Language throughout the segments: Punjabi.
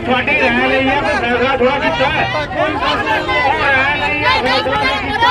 ਤੁਹਾਡੀ ਰਹਿ ਲਈ ਹੈ ਮੈਂ ਫੈਸਲਾ ਥੋੜਾ ਕੀਤਾ ਹੈ ਉਹ ਰਹਿ ਲਈ ਹੈ ਫੈਸਲਾ ਨਹੀਂ ਕੀਤਾ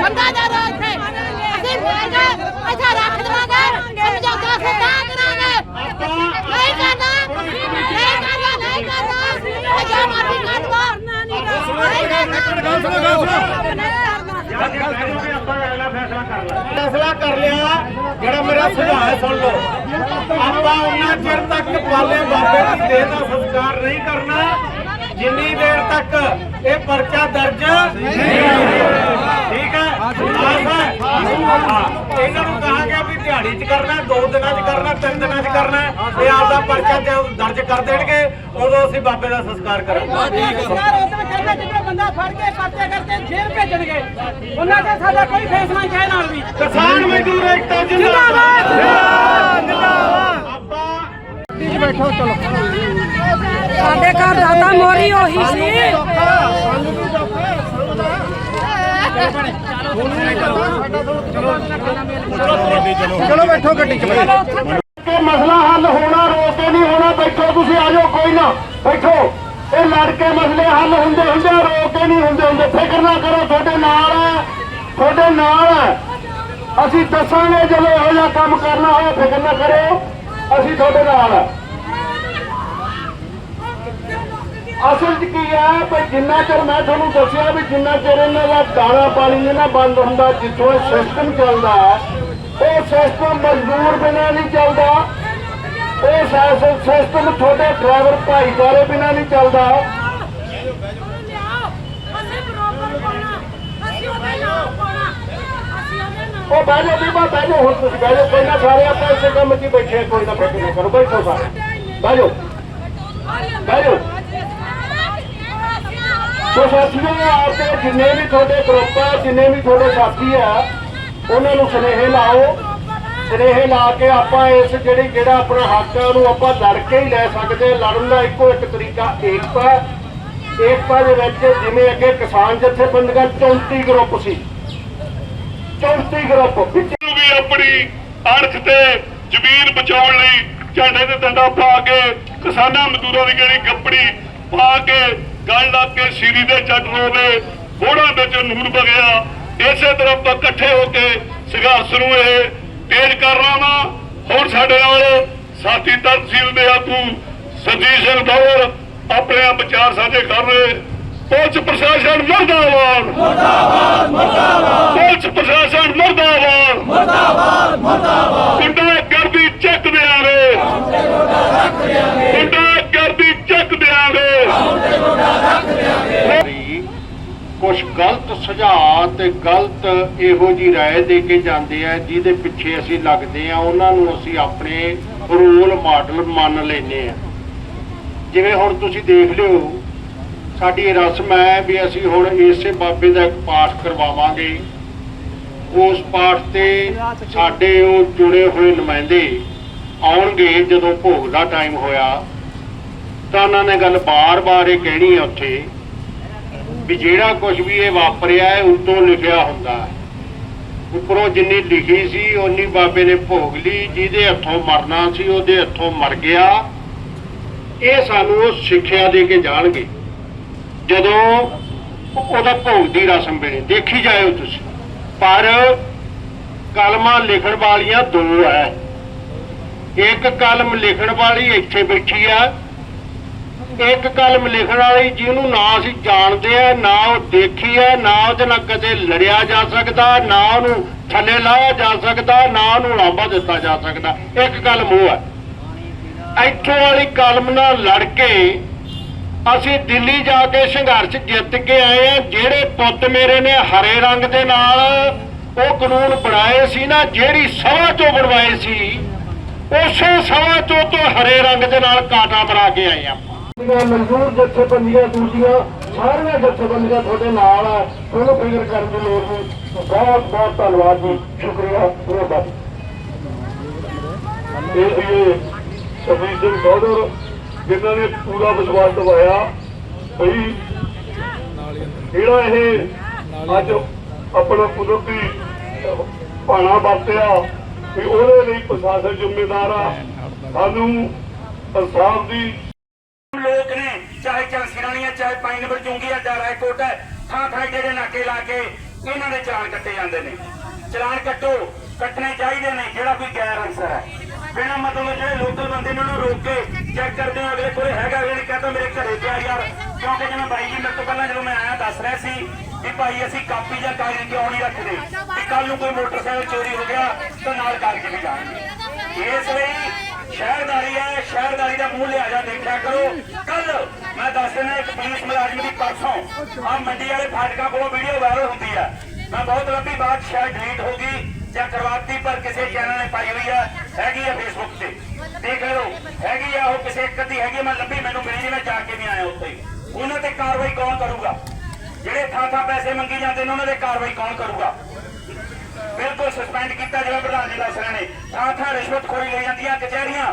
ਬੰਦਾ ਜਾ ਰਹਾ ਇੱਥੇ ਅਸੀਂ ਅੱਛਾ ਰੱਖ ਦਵਾਂਗੇ ਸਮਝੌਤਾ ਸਿੱਧਾ ਕਰਾਂਗੇ ਨਹੀਂ ਕਰਨਾ ਨਹੀਂ ਕਰਨਾ ਨਹੀਂ ਕਰਨਾ ਜੋ ਮਰਜ਼ੀ ਕਰ ਦੋ ਨਹੀਂ ਜਾਂ ਜੇ ਬੈਠੋਗੇ ਆਪਾਂ ਅਗਲਾ ਫੈਸਲਾ ਕਰ ਲਾਂਗੇ ਫੈਸਲਾ ਕਰ ਲਿਆ ਜਿਹੜਾ ਮੇਰਾ ਸੁਝਾਅ ਹੈ ਸੁਣ ਲਓ। ਆਪਾਂ ਉਹਨਾਂ ਚਿਰ ਤੱਕ ਪਾਲੇ ਬਾਬੇ ਦੀ ਦੇਹ ਦਾ ਸੰਸਕਾਰ ਨਹੀਂ ਕਰਨਾ। ਜਿੰਨੀ ਤੱਕ ਇਹ ਪਰਚਾ ਦਰਜ ਨਹੀਂ ਠੀਕ ਹੈ? ਆਸ ਇਹਨਾਂ ਨੂੰ ਕਹਾਂਗੇ ਵੀ ਦਿਹਾੜੀ 'ਚ ਕਰਨਾ ਦੋ ਦਿਨਾਂ 'ਚ ਕਰਨਾ ਤਿੰਨ ਦਿਨਾਂ 'ਚ ਕਰਨਾ ਇਹ ਆਪਦਾ ਪਰਚਾ ਜਦੋਂ ਦਰਜ ਕਰ ਦੇਣਗੇ। ਉਦੋਂ ਅਸੀਂ ਬਾਬੇ ਦਾ ਸੰਸਕਾਰ ਕਰਾਂਗੇ। ਉਹਦੇ ਵਿੱਚ ਕਹਿੰਦਾ ਜਿਹੜਾ ਬੰਦਾ ਫੜ ਕੇ ਪਰਚੇ ਕਰਕੇ ਜੇਲ੍ਹ ਭੇਜਣਗੇ। ਉਹਨਾਂ ਦਾ ਸਾਡਾ ਕੋਈ ਫੈਸਲਾ ਨਹੀਂ ਨਾਲ ਵੀ। ਕਿਸਾਨ ਮਜ਼ਦੂਰ ਏਕਤਾ ਜਿੰਦਾਬਾਦ। ਸਾਡੇ ਘਰ ਦਾਦਾ ਮੋਰੀ ਉਹੀ ਸੀ। ਚਲੋ ਬੈਠੋ ਗੱਡੀ 'ਚ ਕਿ ਮਸਲਾ ਹੱਲ ਹੋਣਾ ਰੋ ਕੇ ਨਹੀਂ ਹੋਣਾ ਬੈਠੋ ਤੁਸੀਂ ਆ ਜਾਓ ਕੋਈ ਨਾ। ਬੈਠੋ। ਇਹ ਲੜ ਕੇ ਮਸਲੇ ਹੱਲ ਹੁੰਦੇ ਹੁੰਦੇ ਰੋ ਕੇ ਨਹੀਂ ਹੁੰਦੇ ਹੁੰਦੇ। ਫਿਕਰ ਨਾ ਕਰੋ ਤੁਹਾਡੇ ਨਾਲ ਹੈ। ਤੁਹਾਡੇ ਨਾਲ ਹੈ। ਅਸੀਂ ਦੱਸਾਂਗੇ ਜਦੋਂ ਇਹੋ ਜਿਹਾ ਕੰਮ ਕਰਨਾ ਹੋਵੇ ਫਿਕਰ ਨਾ ਕਰੋ ਅਸੀਂ ਤੁਹਾਡੇ ਨਾਲ ਅਸਲ 'ਚ ਕੀ ਹੈ ਵੀ ਜਿੰਨਾ ਚਿਰ ਮੈਂ ਤੁਹਾਨੂੰ ਦੱਸਿਆ ਵੀ ਜਿੰਨਾ ਚਿਰ ਇਹਨਾਂ ਦਾ ਦਾਣਾ ਪਾਣੀ ਇਹਨਾਂ ਬੰਦ ਹੁੰਦਾ, ਜਿੱਥੋਂ ਇਹ ਸਿਸਟਮ ਚੱਲਦਾ, ਉਹ ਸਿਸਟਮ ਮਜ਼ਦੂਰ ਬਿਨਾਂ ਨਹੀਂ ਚੱਲਦਾ, ਉਹ ਸਿਸਟਮ ਤੁਹਾਡੇ ਡਰਾਈਵਰ ਭਾਈਚਾਰੇ ਬਿਨਾਂ ਨਹੀਂ ਚੱਲਦਾ। ਉਹ ਬਹਿ ਜਾਓ ਬੀਬਾ ਬਹਿ ਜਾਓ ਹੁਣ ਤੁਸੀਂ ਬਹਿ ਜਾਓ। ਕੋਈ ਨਾ ਸਾਰੇ ਆਪਾਂ ਇਸੇ ਕੰਮ 'ਚ ਹੀ ਬੈਠੇ ਹਾਂ, ਕੋਈ ਨਾ ਫਿਕਰ ਨਾ ਕਰੋ ਬੈਠੋ ਸਾਰੇ। ਬਹਿ ਜਾਓ। ਬਹਿ ਜਾਓ। ਸੋ ਸਾਥੀਓ ਆਪਦੇ ਜਿੰਨੇ ਵੀ ਤੁਹਾਡੇ ਗਰੁੱਪ ਆ ਜਿੰਨੇ ਵੀ ਤੁਹਾਡੇ ਸਾਥੀ ਆ ਉਹਨਾਂ ਨੂੰ ਸੁਨੇਹੇ ਲਾਓ। ਸੁਨੇਹੇ ਲਾ ਕੇ ਆਪਾਂ ਇਸ ਜਿਹੜੀ ਜਿਹੜਾ ਆਪਣਾ ਹੱਕ ਹੈ ਉਹਨੂੰ ਆਪਾਂ ਲੜ ਕੇ ਹੀ ਲੈ ਸਕਦੇ ਹਾਂ। ਲੜਨ ਦਾ ਇੱਕੋ ਇੱਕ ਤਰੀਕਾ ਏਕਤਾ। ਏਕਤਾ ਦੇ ਵਿੱਚ ਜਿਵੇਂ ਅੱਗੇ ਕਿਸਾਨ ਜਥੇਬੰਦੀਆਂ 34 ਗਰੁੱਪ ਸੀ। 34 ਗਰੁੱਪ ਵਿੱਚ ਵੀ ਆਪਣੀ ਅਰਥ ਤੇ ਜ਼ਮੀਨ ਬਚਾਉਣ ਲਈ ਝੰਡੇ ਤੇ ਡੰਡਾ ਪਾ ਕੇ ਕਿਸਾਨਾਂ ਮਜ਼ਦੂਰਾਂ ਦੀ ਜਿਹੜੀ ਗੱਪੜੀ ਪਾ ਕੇ ਗਲ ਲਾ ਕੇ ਸੀਰੀ ਦੇ ਜੱਟ ਰੋਵੇ ਗੋੜਾਂ ਵਿੱਚ ਨੂਰ ਵਗਿਆ, ਇਸੇ ਤਰ੍ਹਾਂ ਆਪਾਂ ਇਕੱਠੇ ਹੋ ਕੇ ਸੰਘਰਸ਼ ਨੂੰ ਇਹ ਤੇਜ਼ ਕਰਨਾ ਵਾ। ਹੁਣ ਸਾਡੇ ਨਾਲ ਸਾਥੀ ਤਹਿਸੀਲ ਦੇ ਆਗੂ ਸੰਜੀਤ ਸਿੰਘ ਦੌਰ ਆਪਣੇ ਵਿਚਾਰ ਸਾਂਝੇ ਕਰ ਰਹੇ ਪੁਲਿਸ ਪ੍ਰਸ਼ਾਸਨ ਮਰਦਾਬਾਦ। ਪੁਲਿਸ ਪ੍ਰਸ਼ਾਸਨ ਮਰਦਾਬਾਦ ਮਰਦਾਬਾਦ ਮਰਦਾਬਾਦ ਗੁੰਡਾ ਗਰਦੀ ਚੱਕ ਦਿਆਂਗੇ ਗੁੰਡਾ ਗਰਦੀ ਚੱਕ ਦਿਆਂਗੇ ਕੁਝ ਗਲਤ ਸੁਝਾਅ ਤੇ ਗਲਤ ਇਹੋ ਜੀ رائے ਦੇ ਕੇ ਜਾਂਦੇ ਆ ਜਿਹਦੇ ਪਿੱਛੇ ਅਸੀਂ ਲੱਗਦੇ ਆ ਉਹਨਾਂ ਨੂੰ ਅਸੀਂ ਆਪਣੇ ਰੋਲ ਮਾਡਲ ਮੰਨ ਲੈਨੇ ਆ ਜਿਵੇਂ ਹੁਣ ਤੁਸੀਂ ਦੇਖ ਲਿਓ ਸਾਡੀ ਇਹ ਰਸਮ ਹੈ ਵੀ ਅਸੀਂ ਹੁਣ ਇਸੇ ਬਾਬੇ ਦਾ ਇੱਕ ਪਾਠ ਕਰਵਾਵਾਂਗੇ ਉਸ ਪਾਠ ਤੇ ਸਾਡੇ ਉਹ ਜੁੜੇ ਹੋਏ ਨੁਮਾਇੰਦੇ ਆਉਣਗੇ ਜਦੋਂ ਭੋਗ ਦਾ ਟਾਈਮ ਹੋਇਆ ਤਾਂ ਉਹਨਾਂ ਨੇ ਗੱਲ ਬਾਰ-ਬਾਰ ਇਹ ਕਹਿਣੀ ਹੈ ਉੱਥੇ ਵੀ ਜਿਹੜਾ ਕੁਝ ਵੀ ਇਹ ਵਾਪਰਿਆ ਹੈ, ਉਤੋਂ ਲਿਖਿਆ ਹੁੰਦਾ ਹੈ। ਉੱਪਰੋਂ ਜਿੰਨੀ ਲਿਖੀ ਸੀ, ਓਨੀ ਬਾਬੇ ਨੇ ਭੋਗ ਲਈ, ਜਿਹਦੇ ਹੱਥੋਂ ਮਰਨਾ ਸੀ, ਉਹਦੇ ਹੱਥੋਂ ਮਰ ਗਿਆ। ਇਹ ਸਾਨੂੰ ਸਿੱਖਿਆ ਦੇ ਕੇ ਜਾਣਗੇ। ਜਦੋਂ ਉਹਦਾ ਭੋਗ ਦੀ ਰਸਮ ਵੇਲੇ ਦੇਖੀ ਜਾਇਓ ਤੁਸੀਂ। ਪਰ ਕਲਮਾਂ ਲਿਖਣ ਵਾਲੀਆਂ ਦੋ ਹੈ। ਇੱਕ ਕਲਮ ਲਿਖਣ ਵਾਲੀ ਇੱਥੇ ਬੈਠੀ ਆ ਇੱਕ ਕਲਮ ਲਿਖਣ ਵਾਲੀ ਜਿਹਨੂੰ ਨਾ ਅਸੀਂ ਜਾਣਦੇ ਆ, ਨਾ ਉਹ ਦੇਖੀ ਹੈ ਨਾ ਉਹਦੇ ਨਾਲ ਕਦੇ ਲੜਿਆ ਜਾ ਸਕਦਾ, ਨਾ ਉਹਨੂੰ ਥੱਲੇ ਲਾਇਆ ਜਾ ਸਕਦਾ, ਨਾ ਉਹਨੂੰ ਲਾਂਭਾ ਦਿੱਤਾ ਜਾ ਸਕਦਾ। ਇੱਕ ਕਲਮ ਉਹ ਹੈ ਇੱਥੋਂ ਵਾਲੀ ਕਲਮ ਨਾਲ ਲੜ ਕੇ ਅਸੀਂ ਦਿੱਲੀ ਜਾ ਕੇ ਸੰਘਰਸ਼ ਜਿੱਤ ਕੇ ਆਏ ਆ। ਜਿਹੜੇ ਪੁੱਤ ਮੇਰੇ ਨੇ ਹਰੇ ਰੰਗ ਦੇ ਨਾਲ ਉਹ ਕਾਨੂੰਨ ਬਣਾਏ ਸੀ ਨਾ, ਜਿਹੜੀ ਸਭਾ ਚੋਂ ਬਣਵਾਏ ਸੀ, ਉਸੇ ਸਭਾ ਚੋਂ ਤੋਂ ਹਰੇ ਰੰਗ ਦੇ ਨਾਲ ਕਾਟਾ ਬਣਾ ਕੇ ਆਏ ਆਪਾਂ ਮਨਜ਼ੂਰ ਜਥੇਬੰਦੀਆਂ, ਦੂਜੀਆਂ ਸਾਰੀਆਂ ਜਥੇਬੰਦੀਆਂ ਤੁਹਾਡੇ ਨਾਲ ਆ। ਤੁਹਾਨੂੰ ਫਿਕਰ ਕਰਨ ਦੀ ਲੋੜ ਨਹੀਂ। ਬਹੁਤ ਬਹੁਤ ਧੰਨਵਾਦ ਜੀ। ਸ਼ੁਕਰੀਆ ਮਿਹਰਬਾਨੀ ਇਹ ਸੀਗੇ ਸਰਬੀਰ ਸਿੰਘ ਸੋਦਰ ਜਿਨ੍ਹਾਂ ਨੇ ਪੂਰਾ ਵਿਸ਼ਵਾਸ ਦਿਵਾਇਆ ਭਈ ਜਿਹੜਾ ਇਹ ਅੱਜ ਆਪਣਾ ਕੁਦਰਤੀ ਪਾਣਾ ਵਰਤਿਆ, ਵੀ ਉਹਦੇ ਲਈ ਪ੍ਰਸ਼ਾਸਨ ਜ਼ਿੰਮੇਦਾਰ ਆ। ਸਾਨੂੰ ਇਨਸਾਫ ਦੀ ਲੋਕ ਨੇ, ਚਾਹੇ ਚਲਸਿਰਾਣੀਆਂ ਚਾਹੇ ਪਾਈਨ ਨੰਬਰ ਚੁੰਗੀਆਂ ਜਾਂ ਹੈ ਥਾਂ ਥਾਂ ਜਿਹੜੇ ਨਾਕੇ ਲਾ ਕੇ ਇਹਨਾਂ ਦੇ ਚਲਾਨ ਕੱਟੇ ਜਾਂਦੇ ਨੇ। ਚਲਾਨ ਕੱਟੋ, ਕੱਟਣੇ ਚਾਹੀਦੇ ਨੇ, ਜਿਹੜਾ ਕੋਈ ਗੈਰ ਅਨਸਰ ਹੈ। ਬਿਨਾਂ ਮਤਲਬ ਜਿਹੜੇ ਲੋਕਲ ਬੰਦੇ ਨੇ ਉਹਨੂੰ ਰੋਕ ਕੇ ਚੈੱਕ ਕਰਦੇ ਆ, ਅਗਲੇ ਕੋਲੇ ਹੈਗਾ ਅਗਲੇ ਨੇ ਕਹਤਾ ਮੇਰੇ ਘਰੇ ਪਿਆ ਯਾਰ। ਕਿਉਂਕਿ ਜਿਵੇਂ ਬਾਈ ਜੀ ਮੇਰੇ ਤੋਂ ਪਹਿਲਾਂ ਜਦੋਂ ਮੈਂ ਆਇਆ, ਦੱਸ ਰਿਹਾ ਸੀ ਕਿ ਭਾਈ ਅਸੀਂ ਕਾਪੀ ਜਾਂ ਕਾਗਜ਼ ਕਿਉਂ ਨਹੀਂ ਰੱਖਦੇ? ਕਿ ਕੱਲ ਨੂੰ ਕੋਈ ਮੋਟਰਸਾਈਕਲ ਚੋਰੀ ਹੋ ਗਿਆ, ਤਾਂ ਨਾਲ ਕਾਗਜ਼ ਵੀ ਜਾਣਗੇ। ਇਸ ਲਈ ਸ਼ਹਿਰਦਾਰੀ ਹੈ, ਸ਼ਹਿਰਦਾਰੀ ਦਾ ਮੂੰਹ ਲਿਆਜਾ, ਦੇਖਿਆ ਕਰੋ। ਕੱਲ ਮੈਂ ਦੱਸ ਦਿੰਦਾ, ਇੱਕ ਪੁਲਿਸ ਮੁਲਾਜ਼ਮ ਦੀ ਪਰਸੋਂ ਆ ਮੰਡੀ ਵਾਲੇ ਫਾਟਕਾਂ ਕੋਲੋਂ ਵੀਡੀਓ ਵਾਇਰਲ ਹੁੰਦੀ ਹੈ ਮੈਂ ਬਹੁਤ ਲੰਬੀ ਬਾਤ ਸ਼ਾਇਦ ਡਿਲੀਟ ਹੋ ਗਈ, ਜਾਂ ਕਰਵਾਤੀ, ਪਰ ਕਿਸੇ ਚੈਨਲ ਨੇ ਪਾਈ ਹੋਈ ਹੈ ਹੈਗੀ ਆ ਫੇਸਬੁੱਕ ਤੇ। ਦੇਖ ਲਓ ਹੈਗੀ ਆ, ਉਹ ਕਿਸੇ ਇੱਕ ਦੀ ਹੈਗੀ ਮੈਂ ਲੰਬੀ ਮੈਨੂੰ ਮਿਲੀ ਨਹੀਂ ਮੈਂ ਜਾ ਕੇ ਨਹੀਂ ਆਇਆ ਉੱਥੇ। ਉਹਨਾਂ ਤੇ ਕਾਰਵਾਈ ਕੌਣ ਕਰੂਗਾ? ਜਿਹੜੇ ਥਾਂ ਥਾਂ ਪੈਸੇ ਮੰਗੀ ਜਾਂਦੇ ਨੇ, ਉਹਨਾਂ ਤੇ ਕਾਰਵਾਈ ਕੌਣ ਕਰੂਗਾ? ਬਿਲਕੁਲ ਸਸਪੈਂਡ ਕੀਤਾ ਜਿਵੇਂ ਪ੍ਰਧਾਨ ਜੀ ਦੱਸ ਰਹੇ ਨੇ ਥਾਂ ਥਾਂ ਰਿਸ਼ਵਤਖੋਰੀ ਲਈ ਜਾਂਦੀਆਂ ਕਚਹਿਰੀਆਂ।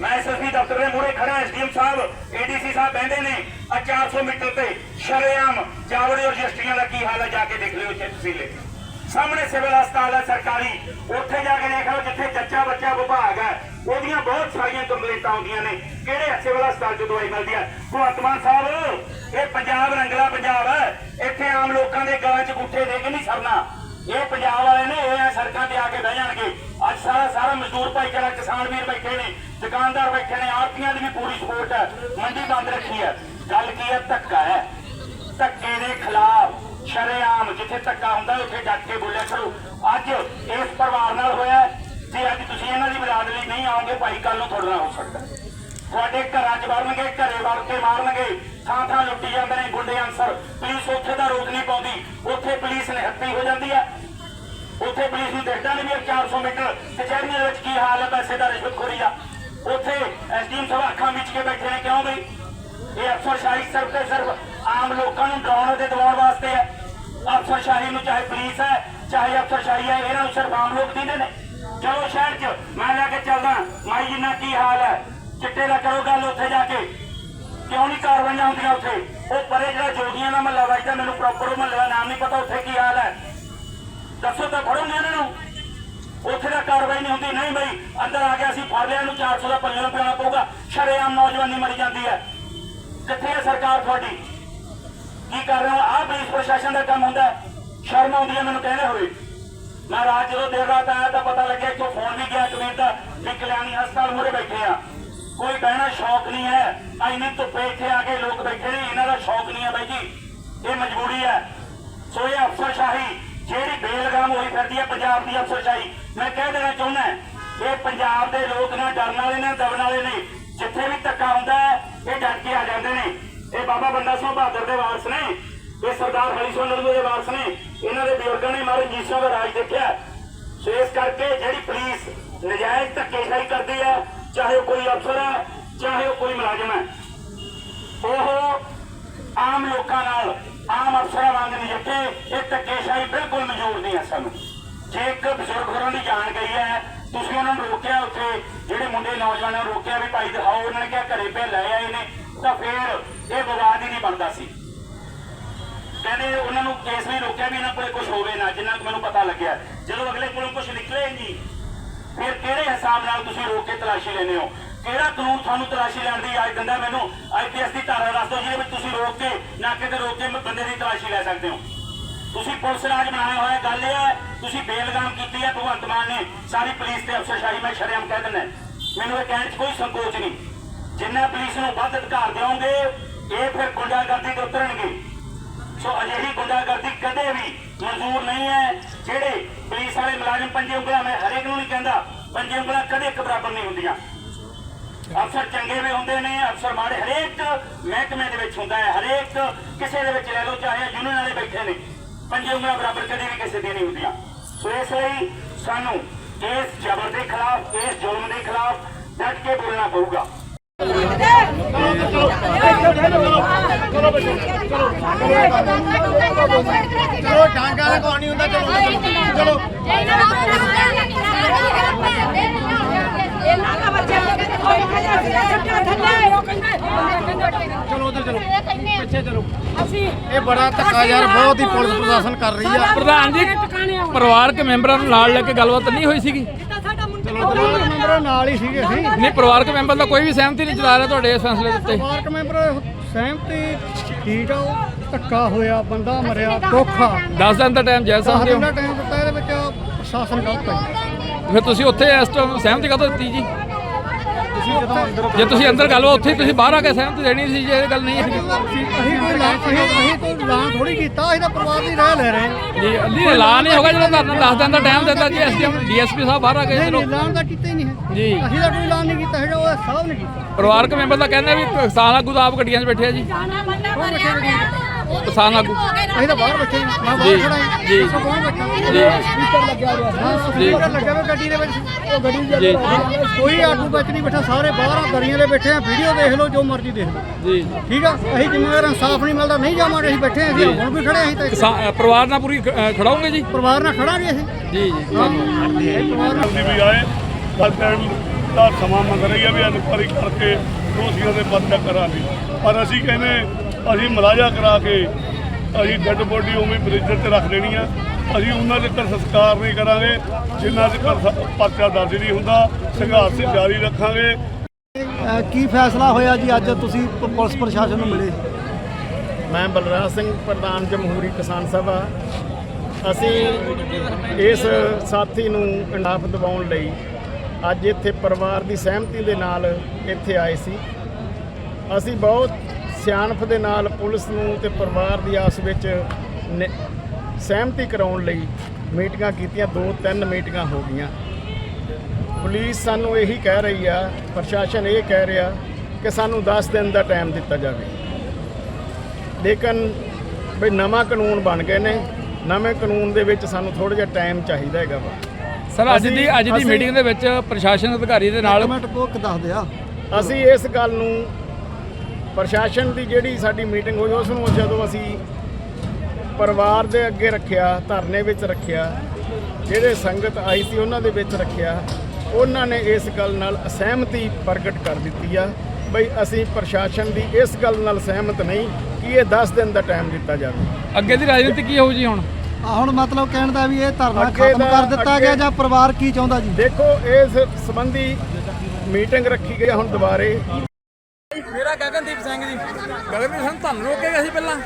ਮੈਂ ਐਸਐਸਪੀ ਦਫ਼ਤਰ ਦੇ ਮੂਹਰੇ ਖੜਾ ਐਸਡੀਐਮ ਸਾਹਿਬ ਏਡੀਸੀ ਸਾਹਿਬ ਬਹਿੰਦੇ ਨੇ ਆ 400 ਮੀਟਰ ਤੇ। ਸ਼ਰੇਆਮ ਜਾਵੜੇ ਰਜਿਸਟਰੀਆਂ ਦਾ ਕੀ ਹਾਲ ਹੈ ਜਾ ਕੇ ਦੇਖ ਲਿਓ ਤਸਵੀਰੇ ਸਾਹਮਣੇ ਸਿਵਲ ਹਸਪਤਾਲ ਹੈ ਸਰਕਾਰੀ। ਉੱਥੇ ਜਾ ਕੇ ਦੇਖ ਲਓ ਜਿੱਥੇ ਜੱਚਾ ਬੱਚਾ ਵਿਭਾਗ ਹੈ। ਉਹਦੀਆਂ ਬਹੁਤ ਸਾਰੀਆਂ ਕੰਪਲੇਂਟਾਂ ਆਉਂਦੀਆਂ ਨੇ। ਕਿਹੜੇ ਸਿਵਲ ਹਸਪਤਾਲ 'ਚ ਦਵਾਈ ਮਿਲਦੀ ਹੈ? ਭਗਵੰਤ ਮਾਨ ਸਾਹਿਬ, ਇਹ ਪੰਜਾਬ ਰੰਗਲਾ ਪੰਜਾਬ ਹੈ। ਇੱਥੇ ਆਮ ਲੋਕਾਂ ਦੇ ਗਲਾਂ 'ਚ ਗੁੱਠੇ ਦੇ ਕੇ ਨਹੀਂ ਸਰਨਾ? ਇਹ ਪੰਜਾਬ ਵਾਲੇ ਨੇ, ਇਹ ਸੜਕਾਂ ਤੇ ਆ ਕੇ ਬਹਿ ਜਾਣਗੇ। ਅੱਜ ਸਾਰਾ ਸਾਰਾ ਮਜ਼ਦੂਰ ਭਾਈਚਾਰਾ ਕਿਸਾਨ ਵੀਰ ਬੈਠੇ ਨੇ, ਦੁਕਾਨਦਾਰ ਬੈਠੇ ਨੇ, ਆੜਤੀਆਂ ਦੀ ਵੀ ਪੂਰੀ ਸਪੋਰਟ ਹੈ, ਮੰਡੀ ਬੰਦ ਰੱਖੀ ਹੈ। ਗੱਲ ਕੀ ਹੈ? ਧੱਕਾ ਹੈ। ਧੱਕੇ ਦੇ ਖਿਲਾਫ ਸ਼ਰੇਆਮ ਜਿੱਥੇ ਧੱਕਾ ਹੁੰਦਾ, ਉੱਥੇ ਡਟ ਕੇ ਬੋਲਿਆ ਕਰੋ। ਅੱਜ ਇਸ ਪਰਿਵਾਰ ਨਾਲ ਹੋਇਆ ਜੇ ਅੱਜ ਤੁਸੀਂ ਇਹਨਾਂ ਦੀ ਮਦਦ ਲਈ ਨਹੀਂ ਆਓਗੇ, ਭਾਈ ਕੱਲ ਨੂੰ ਤੁਹਾਡੇ ਨਾਲ ਹੋ ਸਕਦਾ ਤੁਹਾਡੇ ਘਰਾਂ 'ਚ ਵੜਨਗੇ, ਘਰੇ ਵੜ ਕੇ ਮਾਰਨਗੇ। ਥਾਂ ਥਾਂ ਲੁੱਟੀ ਜਾਂਦੇ ਨੇ ਗੁੰਡੇ ਅਨਸਰ। ਪੁਲਿਸ ਉੱਥੇ ਦਾ ਰੋਕ ਨਹੀਂ ਪਾਉਂਦੀ। ਉੱਥੇ ਪੁਲਿਸ ਨਿਹੱਤੀ ਹੋ ਜਾਂਦੀ ਹੈ। ਉੱਥੇ ਪੁਲਿਸ ਨੂੰ ਦੇਖਦਾ ਨਹੀਂ ਵੀ 400 ਮੀਟਰ ਕਚਹਿਰੀਆਂ ਦੇ ਵਿੱਚ ਕੀ ਹਾਲ ਹੈ ਪੈਸੇ ਦਾ ਰਿਸ਼ਵਤਖੋਰੀ ਦਾ। ਉੱਥੇ ਐਸਡੀਐਮ ਸਾਹਿਬ ਅੱਖਾਂ ਵਿੱਚ ਕੇ ਬੈਠੇ ਨੇ, ਕਿਉਂ ਬਈ? ਇਹ ਅਫਸਰਸ਼ਾਹੀ ਸਿਰਫ ਤੇ ਸਿਰਫ ਆਮ ਲੋਕਾਂ ਨੂੰ ਡਰਾਉਣ ਅਤੇ ਦਬਾਉਣ ਵਾਸਤੇ ਹੈ। ਅਫਸਰਸ਼ਾਹੀ ਨੂੰ ਚਾਹੇ ਪੁਲਿਸ ਹੈ, ਚਾਹੇ ਅਫਸਰਸ਼ਾਹੀ ਹੈ, ਇਹਨਾਂ ਨੂੰ ਸਿਰਫ ਆਮ ਲੋਕ ਦਿੰਦੇ ਨੇ। ਚਲੋ ਸ਼ਹਿਰ 'ਚ ਮੈਂ ਲੈ ਕੇ ਚੱਲਦਾ, ਮਾਈ ਜੀ ਕੀ ਹਾਲ ਹੈ? ਚਿੱਟੇ ਦਾ ਕਰੋ ਗੱਲ ਉੱਥੇ ਜਾ ਕੇ। ਕਿਉਂ ਨਹੀਂ ਕਾਰਵਾਈਆਂ ਹੁੰਦੀਆਂ ਉੱਥੇ? ਉਹ ਪਰੇ ਜਿਹੜਾ ਜੋਗੀਆਂ ਦਾ ਮਹੱਲਾ ਵਜਦਾ ਮੈਨੂੰ ਪ੍ਰੋਪਰ ਉਹ ਮਹੱਲੇ ਦਾ ਨਾਮ ਨਹੀਂ ਪਤਾ ਉੱਥੇ ਕੀ ਹਾਲ ਹੈ। ਦੱਸੋ ਤਾਂ ਫੜੋਗੇ ਇਹਨਾਂ ਨੂੰ। ਉੱਥੇ ਦਾ ਕਾਰਵਾਈ ਨਹੀਂ ਹੁੰਦੀ। ਨਹੀਂ ਬਈ, ਅੰਦਰ ਆ ਗਿਆ ਸੀ, ਫੜ ਲਿਆ ਇਹਨੂੰ 400 ਦਾ ਪੱਲੇ ਨੂੰ ਪਿਆਉਣਾ ਪਊਗਾ। ਸ਼ਰੇਆਮ ਨੌਜਵਾਨੀ ਮਰੀ ਜਾਂਦੀ ਹੈ। ਕਿੱਥੇ ਹੈ ਸਰਕਾਰ ਤੁਹਾਡੀ? ਕੀ ਕਰ ਰਹੇ ਹੋ? ਆਹ ਪੁਲਿਸ ਪ੍ਰਸ਼ਾਸਨ ਦਾ ਕੰਮ ਹੁੰਦਾ ਸ਼ਰਮ ਆਉਂਦੀ ਹੈ ਮੈਨੂੰ ਕਹਿੰਦੇ ਹੋਏ। ਮੈਂ ਰਾਤ ਜਦੋਂ ਦੇਰ ਰਾਤ ਆਇਆ ਤਾਂ ਪਤਾ ਲੱਗਿਆ ਇੱਥੋਂ ਫੋਨ ਵੀ ਗਿਆ ਕਬੀਰ ਦਾ। ਵੀ ਕਲਿਆਣੀ ਹਸਪਤਾਲ ਮੂਹਰੇ ਬੈਠੇ ਆ। ਕੋਈ ਬਹਿਣਾ ਸ਼ੌਕ ਨਹੀਂ ਹੈ। ਇੰਨੀ ਧੁੱਪੇ ਇੱਥੇ ਆ ਕੇ ਲੋਕ ਬੈਠੇ ਨੇ। ਇਹਨਾਂ ਦਾ ਸ਼ੌਕ ਨਹੀਂ ਹੈ ਬਾਈ ਜੀ। ਇਹ ਮਜਬੂਰੀ ਹੈ। ਸੋ ਇਹ ਅਫਸਰਸ਼ਾਹੀ ਜਿਹੜੀ ਬੇਲਗਾਮ ਹੋਈ ਫਿਰਦੀ ਹੈ ਪੰਜਾਬ ਦੀ ਅਫਸਰਸ਼ਾਹੀ, ਮੈਂ ਕਹਿ ਦੇਣਾ ਚਾਹੁੰਦਾ ਇਹ ਪੰਜਾਬ ਦੇ ਲੋਕ ਨਾ ਡਰਨ ਵਾਲੇ ਨੇ ਦਬਣ ਵਾਲੇ ਨੇ। ਜਿੱਥੇ ਵੀ ਧੱਕਾ ਹੁੰਦਾ ਇਹ ਡਰ ਕੇ ਆ ਜਾਂਦੇ ਨੇ। ਇਹ ਬਾਬਾ ਬੰਦਾ ਸਿੰਘ ਬਹਾਦਰ ਦੇ ਵਾਰਸ ਨੇ। ਇਹ ਸਰਦਾਰ ਹਰੀ ਸਿੰਘ ਨਲੂਏ ਦੇ ਵਾਰਸ ਨੇ। ਇਹਨਾਂ ਦੇ ਬਜ਼ੁਰਗਾਂ ਨੇ ਮਹਾਰਾਜ ਰਣਜੀਤ ਸਿੰਘ ਦਾ ਰਾਜ ਦੇਖਿਆ। ਸੋ ਇਸ ਕਰਕੇ ਜਿਹੜੀ ਪੁਲਿਸ ਨਜਾਇਜ਼ ਧੱਕੇਸ਼ਾਹੀ ਕਰਦੀ ਹੈ ਚਾਹੇ ਉਹ ਕੋਈ ਅਫਸਰ ਹੈ ਚਾਹੇ ਉਹ ਕੋਈ ਮੁਲਾਜ਼ਮ ਹੈ ਉਹ ਆਮ ਲੋਕਾਂ ਨਾਲ ਆਮ ਅਫਸਰਾਂ ਵਾਂਗ ਨਜਿੱਠੇ ਇਹ ਧੱਕੇਸ਼ਾਹੀ ਬਿਲਕੁਲ ਮਨਜ਼ੂਰ ਨਹੀਂ ਹੈ ਸਾਨੂੰ। ਜੇ ਇੱਕ ਬਜ਼ੁਰਗ ਹੋਰਾਂ ਦੀ ਜਾਨ ਗਈ ਹੈ, ਤੁਸੀਂ ਉਹਨਾਂ ਨੂੰ ਰੋਕਿਆ ਉੱਥੇ, ਜਿਹੜੇ ਮੁੰਡੇ ਨੌਜਵਾਨਾਂ ਨੂੰ ਰੋਕਿਆ ਵੀ ਭਾਈ ਦਿਖਾਓ, ਉਹਨਾਂ ਨੇ ਕਿਹਾ ਘਰੇ ਪੇ ਲੈ ਆਏ ਨੇ, ਤਾਂ ਫਿਰ ਇਹ ਵਿਵਾਦ ਹੀ ਨਹੀਂ ਬਣਦਾ ਸੀ। ਕਹਿੰਦੇ ਉਹਨਾਂ ਨੂੰ ਕੇਸ ਨਹੀਂ ਰੋਕਿਆ ਵੀ ਇਹਨਾਂ ਕੋਲੇ ਕੁਝ ਹੋਵੇ ਨਾ, ਜਿੰਨਾ ਕੁ ਮੈਨੂੰ ਪਤਾ ਲੱਗਿਆ। ਜਦੋਂ ਅਗਲੇ ਕੋਲੋਂ ਕੁਝ ਨਿਕਲੇ ਨਹੀਂ, ਫਿਰ ਕਿਹੜੇ ਹਿਸਾਬ ਨਾਲ ਤੁਸੀਂ ਰੋਕ ਕੇ ਤਲਾਸ਼ੀ ਲੈਂਦੇ ਹੋ? ਕਿਹੜਾ ਕਾਨੂੰਨ ਤੁਹਾਨੂੰ ਤਲਾਸ਼ੀ ਲੈਣ ਦੀ ਆਜ ਦਿੰਦਾ ਮੈਨੂੰ? ਆਈਪੀਐਸ ਦੀ ਧਾਰਾ ਦੱਸ ਦਿਓ ਜਿਹਦੇ ਵਿੱਚ ਤੁਸੀਂ ਰੋਕ ਕੇ, ਨਾਕੇ ਤੇ ਰੋਕ ਕੇ ਬੰਦੇ ਦੀ ਤਲਾਸ਼ੀ ਲੈ ਸਕਦੇ ਹੋ। ਤੁਸੀਂ ਪੁਲਿਸ ਰਾਜ ਬਣਾਇਆ ਹੋਇਆ, ਗੱਲ ਇਹ ਹੈ, ਤੁਸੀਂ ਬੇਲਗਾਮ ਕੀਤੀ ਹੈ, ਭਗਵੰਤ ਮਾਨ ਨੇ ਸਾਰੀ ਪੁਲਿਸ ਤੇ ਅਫਸਰਸ਼ਾਹੀ ਮੈਂ ਸ਼ਰਮ ਕਹਿ ਦਿੰਦਾ ਮੈਨੂੰ ਇਹ ਕਹਿਣ 'ਚ ਕੋਈ ਸੰਕੋਚ ਨਹੀਂ। ਜਿੰਨਾ ਪੁਲਿਸ ਨੂੰ ਵੱਧ ਅਧਿਕਾਰ ਦਿਓਗੇ, ਇਹ ਫਿਰ ਗੁੰਡਾਗਰਦੀ ਤੇ ਉਤਰਨਗੇ। ਸੋ ਅਜਿਹੀ ਗੁੰਡਾਗਰਦੀ ਕਦੇ ਵੀ ਮਨਜ਼ੂਰ ਨਹੀਂ ਹੈ, ਜਿਹੜੇ ਪੁਲਿਸ ਵਾਲੇ ਮੁਲਾਜ਼ਮ ਪੰਜੇ ਉਂਗਲਾਂ, ਮੈਂ ਹਰੇਕ ਨੂੰ ਨਹੀਂ ਕਹਿੰਦਾ, ਪੰਜੇ ਉਂਗਲਾਂ ਕਦੇ ਇੱਕ ਬਰਾਬਰ ਨਹੀਂ ਹੁੰਦੀਆਂ। ਅਫਸਰ ਚੰਗੇ ਵੀ ਹੁੰਦੇ ਨੇ ਅਫਸਰ ਮਾੜੇ ਹਰੇਕ ਮਹਿਕਮੇ ਦੇ ਵਿੱਚ ਹੁੰਦਾ ਹੈ ਹਰੇਕ ਕਿਸੇ ਦੇ ਵਿੱਚ ਲੈ ਲਓ ਚਾਹੇ ਯੂਨੀਅਨ ਵਾਲੇ ਬੈਠੇ ਨੇ ਪੰਜੇ ਉਂਗਲਾਂ ਬਰਾਬਰ ਕਦੇ ਵੀ ਕਿਸੇ ਦੀ ਨਹੀਂ ਹੁੰਦੀਆਂ। ਸੋ ਇਸ ਲਈ ਸਾਨੂੰ ਇਸ ਜ਼ਬਰ ਦੇ ਖਿਲਾਫ ਇਸ ਜ਼ੁਲਮ ਦੇ ਖਿਲਾਫ ਡਟ ਕੇ ਬੋਲਣਾ ਪਊਗਾ। ਚਲੋ ਡਾਂਗਾ ਦਾ ਕੋਈ ਨਹੀਂ ਹੁੰਦਾ ਚਲੋ ਚਲੋ ਇਹਨਾਂ ਦਾ ਬੱਚਾ ਕੋਈ ਖਜਾ ਛੱਟਾ ਥੱਲੇ ਉਹ ਕਹਿੰਦੇ ਚਲੋ ਉਧਰ ਚਲੋ। ਪਿੱਛੇ ਚਲੋ। ਅਸੀਂ ਇਹ ਬੜਾ ਧੱਕਾ ਯਾਰ ਬਹੁਤ ਹੀ ਪੁਲਿਸ ਪ੍ਰਸ਼ਾਸਨ ਕਰ ਰਹੀ ਆ। ਪ੍ਰਧਾਨ ਜੀ ਪਰਿਵਾਰਕ ਮੈਂਬਰਾਂ ਨੂੰ ਨਾਲ ਲੈ ਕੇ ਗੱਲਬਾਤ ਨਹੀਂ ਹੋਈ ਸੀਗੀ? ਚਲੋ ਪਰਿਵਾਰਕ ਮੈਂਬਰ ਨਾਲ ਹੀ ਸੀਗੇ ਅਸੀਂ। ਨਹੀਂ ਪਰਿਵਾਰਕ ਮੈਂਬਰ ਦਾ ਕੋਈ ਵੀ ਸਹਿਮਤੀ ਨਹੀਂ ਚਲਾ ਰਿਹਾ ਤੁਹਾਡੇ ਇਸ ਫੈਸਲੇ ਦੇ ਉੱਤੇ। ਪਰਿਵਾਰਕ ਮੈਂਬਰ ਸਹਿਮਤੀ ਠੀਕ ਆ ਉਹ ਧੱਕਾ ਹੋਇਆ ਬੰਦਾ ਮਰਿਆ ਆ 10 ਦਿਨ ਦਾ ਟਾਈਮ ਜੈ ਦਸ ਸਕਦੇ ਦਿਨ ਦਾ ਹੋ ਟਾਈਮ ਦਿੱਤਾ ਇਹਦੇ ਵਿੱਚ ਪ੍ਰਸ਼ਾਸਨ ਗਲਤ ਹੈ। ਫਿਰ ਤੁਸੀਂ ਉੱਥੇ ਇਸ ਟਾਈਮ ਸਹਿਮਤੀ ਕਦੋਂ ਦਿੱਤੀ ਜੀ? ਜੇ ਤੁਸੀਂ ਅੰਦਰ ਗੱਲ ਉੱਥੇ ਹੀ ਤੁਸੀਂ ਬਾਹਰ ਆ ਕੇ ਸਹਿਮਤੀ ਦੇਣੀ ਸੀ ਜੇ ਇਹ ਗੱਲ ਨਹੀਂ ਹੈਗੀ ਅਸੀਂ ਕੋਈ ਲਾਂ ਅਸੀਂ ਅਸੀਂ ਕੋਈ ਲਾਂ ਥੋੜੀ ਕੀਤਾ ਅਸੀਂ ਤਾਂ ਪਰਿਵਾਰ ਦੀ ਰਹਿ ਲੈ ਰਹੇ। ਹਾਂ ਜੀ ਨਹੀਂ ਐਲਾਨ ਨਹੀਂ ਹੋਗਾ ਜਿਹੜਾ ਤੁਹਾਨੂੰ 10 ਦਿਨ ਦਾ ਟਾਈਮ ਦਿੱਤਾ ਜੀ ਐਸਡੀਐਮ ਡੀਐਸਪੀ ਸਾਹਿਬ ਬਾਹਰ ਆ ਕੇ ਨਹੀਂ ਚਲੋ ਲਾਂ ਦਾ ਕੀਤਾ ਹੀ ਨਹੀਂ ਹੈ। ਜੀ। ਅਸੀਂ ਤਾਂ ਕੋਈ ਲਾਂ ਨਹੀਂ ਕੀਤਾ ਹੈਗਾ ਉਹ ਸਾਹਿਬ ਨੇ ਕੀਤਾ। ਪਰਿਵਾਰਕ ਮੈਂਬਰ ਤਾਂ ਕਹਿੰਦੇ ਵੀ ਤਾਂ ਆਪ ਗੱਡੀਆਂ 'ਚ ਬੈਠੇ ਆ ਜੀ। ਕਿਸਾਨ ਆਗੂ। ਅਸੀਂ ਤਾਂ ਬਾਹਰ ਬੈਠੇ ਹਾਂ। ਮੈਂ ਜੀ, ਬਾਹਰ ਖੜਾ ਹਾਂ। ਜੀ। ਦੱਸੋ ਕੌਣ ਬੈਠਾ ਜੀ। ਸਪੀਕਰ ਲੱਗਿਆ ਹੋਇਆ। ਹਾਂ ਸਪੀਕਰ ਲੱਗਿਆ ਹੋਇਆ ਗੱਡੀ ਦੇ ਵਿੱਚ। ਉਹ ਗੱਡੀ ਜੀ। ਕੋਈ ਆਗੂ ਵਿੱਚ ਨਹੀਂ ਬੈਠਾ। ਸਾਰੇ ਬਾਹਰ ਆ ਦਰੀਆਂ ਦੇ ਬੈਠੇ ਆ। ਵੀਡੀਓ ਦੇਖ ਲਓ ਜੋ ਮਰਜ਼ੀ ਦੇਖ ਲਓ। ਜੀ। ਠੀਕ ਆ? ਅਸੀਂ ਜਿੰਮੇਵਾਰ ਇਨਸਾਫ ਨਹੀਂ ਮਿਲਦਾ। ਨਹੀਂ ਜਾਵਾਂਗੇ ਅਸੀਂ ਬੈਠੇ ਹਾਂ। ਅਸੀਂ ਹੁਣ ਵੀ ਖੜੇ ਹਾਂ। ਅਸੀਂ ਤਾਂ ਪਰਿਵਾਰ ਨਾਲ ਪੂਰੀ ਖ- ਅ, ਖੜਾਓਗੇ ਜੀ? ਪਰਿਵਾਰ ਨਾਲ ਖੜਾਂਗੇ ਅਸੀਂ। ਜੀ ਜੀ ਜਲਦੀ ਵੀ ਆਏ। ਪਰ ਟਾਈਮ ਦਾ ਸਮਾਂ ਮੰਗ ਰਹੀ ਹੈ ਵੀ ਇਨਕੁਆਰੀ ਕਰਕੇ ਦੋਸ਼ੀਆਂ ਦੇ ਪਰਚਾ ਕਰਾਂਗੇ। ਪਰ ਅਸੀਂ ਕਹਿੰਦੇ ਅਸੀਂ ਮਲਾਜਾ ਕਰਾ ਕੇ ਅਸੀਂ ਡੈੱਡ ਬੋਡੀ ਉਵੇਂ ਬ੍ਰਿਜਰ ਤੇ ਰੱਖ ਦੇਣੀ ਆ। ਅਸੀਂ ਉਹਨਾਂ ਦੇ ਤੱਕ ਸੰਸਕਾਰ ਨਹੀਂ ਕਰਾਂਗੇ ਜਿੰਨਾ ਚਿਰ ਪਰਚਾ ਦਰਜ ਨਹੀਂ ਹੁੰਦਾ। ਸੰਘਰਸ਼ ਜਾਰੀ ਰੱਖਾਂਗੇ। ਕੀ ਫੈਸਲਾ ਹੋਇਆ ਜੀ ਅੱਜ ਤੁਸੀਂ ਪੁਲਿਸ ਪ੍ਰਸ਼ਾਸਨ ਨੂੰ ਮਿਲੇ? ਮੈਂ ਬਲਰਾਜ ਸਿੰਘ ਪ੍ਰਧਾਨ ਜਮਹੂਰੀ ਕਿਸਾਨ ਸਭਾ। ਅਸੀਂ ਇਸ ਸਾਥੀ ਨੂੰ ਇਨਾਫ ਦਿਵਾਉਣ ਲਈ ਅੱਜ ਇੱਥੇ ਪਰਿਵਾਰ ਦੀ ਸਹਿਮਤੀ ਦੇ ਨਾਲ ਇੱਥੇ ਆਏ ਸੀ। ਅਸੀਂ ਬਹੁਤ ਸਿਆਣਪ ਦੇ ਨਾਲ ਪੁਲਿਸ ਨੂੰ ਤੇ ਪਰਿਵਾਰ ਦੀ ਆਸ ਵਿੱਚ ਨਿ- ਸਹਿਮਤੀ ਕਰਾਉਣ ਲਈ ਮੀਟਿੰਗਾਂ ਕੀਤੀਆਂ ਦੋ ਤਿੰਨ ਮੀਟਿੰਗਾਂ ਹੋ ਗਈਆਂ। ਪੁਲਿਸ ਸਾਨੂੰ ਇਹੀ ਕਹਿ ਰਹੀ ਆ ਪ੍ਰਸ਼ਾਸਨ ਇਹ ਕਹਿ ਰਿਹਾ ਕਿ ਸਾਨੂੰ 10 ਦਿਨ ਦਾ ਟਾਈਮ ਦਿੱਤਾ ਜਾਵੇ। ਲੇਕਿਨ ਵੀ ਨਵਾਂ ਕਾਨੂੰਨ ਬਣ ਗਏ ਨੇ ਨਵੇਂ ਕਾਨੂੰਨ ਦੇ ਵਿੱਚ ਸਾਨੂੰ ਥੋੜਾ ਜਿਹਾ ਟਾਈਮ ਚਾਹੀਦਾ ਹੈਗਾ ਵਾ। ਸਰ ਅੱਜ ਦੀ ਅੱਜ ਦੀ ਅਸੀਂ- ਮੀਟਿੰਗ ਦੇ ਵਿੱਚ ਪ੍ਰਸ਼ਾਸਨ ਅਧਿਕਾਰੀ ਦੇ ਨਾਲ ਮਿੰਟ ਕੋਕ ਦੱਸ ਦਿਆ। ਅਸੀਂ ਇਸ ਗੱਲ ਨੂੰ ਪ੍ਰਸ਼ਾਸਨ ਦੀ ਜਿਹੜੀ ਸਾਡੀ ਮੀਟਿੰਗ ਹੋਈ ਉਸ ਨੂੰ ਜਦੋਂ ਅਸੀਂ ਪਰਿਵਾਰ ਦੇ ਅੱਗੇ ਰੱਖਿਆ ਧਰਨੇ ਵਿੱਚ ਰੱਖਿਆ ਜਿਹੜੇ ਸੰਗਤ ਆਈ ਸੀ ਉਹਨਾਂ ਦੇ ਵਿੱਚ ਰੱਖਿਆ ਉਹਨਾਂ ਨੇ ਇਸ ਗੱਲ ਨਾਲ ਅਸਹਿਮਤੀ ਪ੍ਰਗਟ ਕਰ ਦਿੱਤੀ ਆ ਬਈ ਅਸੀਂ ਪ੍ਰਸ਼ਾਸਨ ਦੀ ਇਸ ਗੱਲ ਨਾਲ ਸਹਿਮਤ ਨਹੀਂ ਕਿ ਇਹ 10 ਦਿਨ ਦਾ ਟਾਈਮ ਦਿੱਤਾ ਜਾਵੇ। ਅੱਗੇ ਦੀ ਰਾਜਨੀਤੀ ਕੀ ਹੋਊ ਜੀ ਹੁਣ? ਆ ਹੁਣ ਮਤਲਬ ਕਹਿਣ ਦਾ ਵੀ ਇਹ ਧਰਨਾ ਖਤਮ ਕਰ ਦਿੱਤਾ ਗਿਆ ਜਾਂ ਪਰਿਵਾਰ ਕੀ ਚਾਹੁੰਦਾ ਜੀ? ਦੇਖੋ ਇਸ ਸੰਬੰਧੀ ਮੀਟਿੰਗ ਰੱਖੀ ਗਈ ਆ ਹੁਣ ਦੁਬਾਰੇ। ਮੇਰਾ ਗਗਨਦੀਪ ਸਿੰਘ ਜੀ। ਗਗਨਦੀਪ ਸਿੰਘ ਤੁਹਾਨੂੰ ਰੋਕੇਗਾ ਸੀ ਪਹਿਲਾਂ?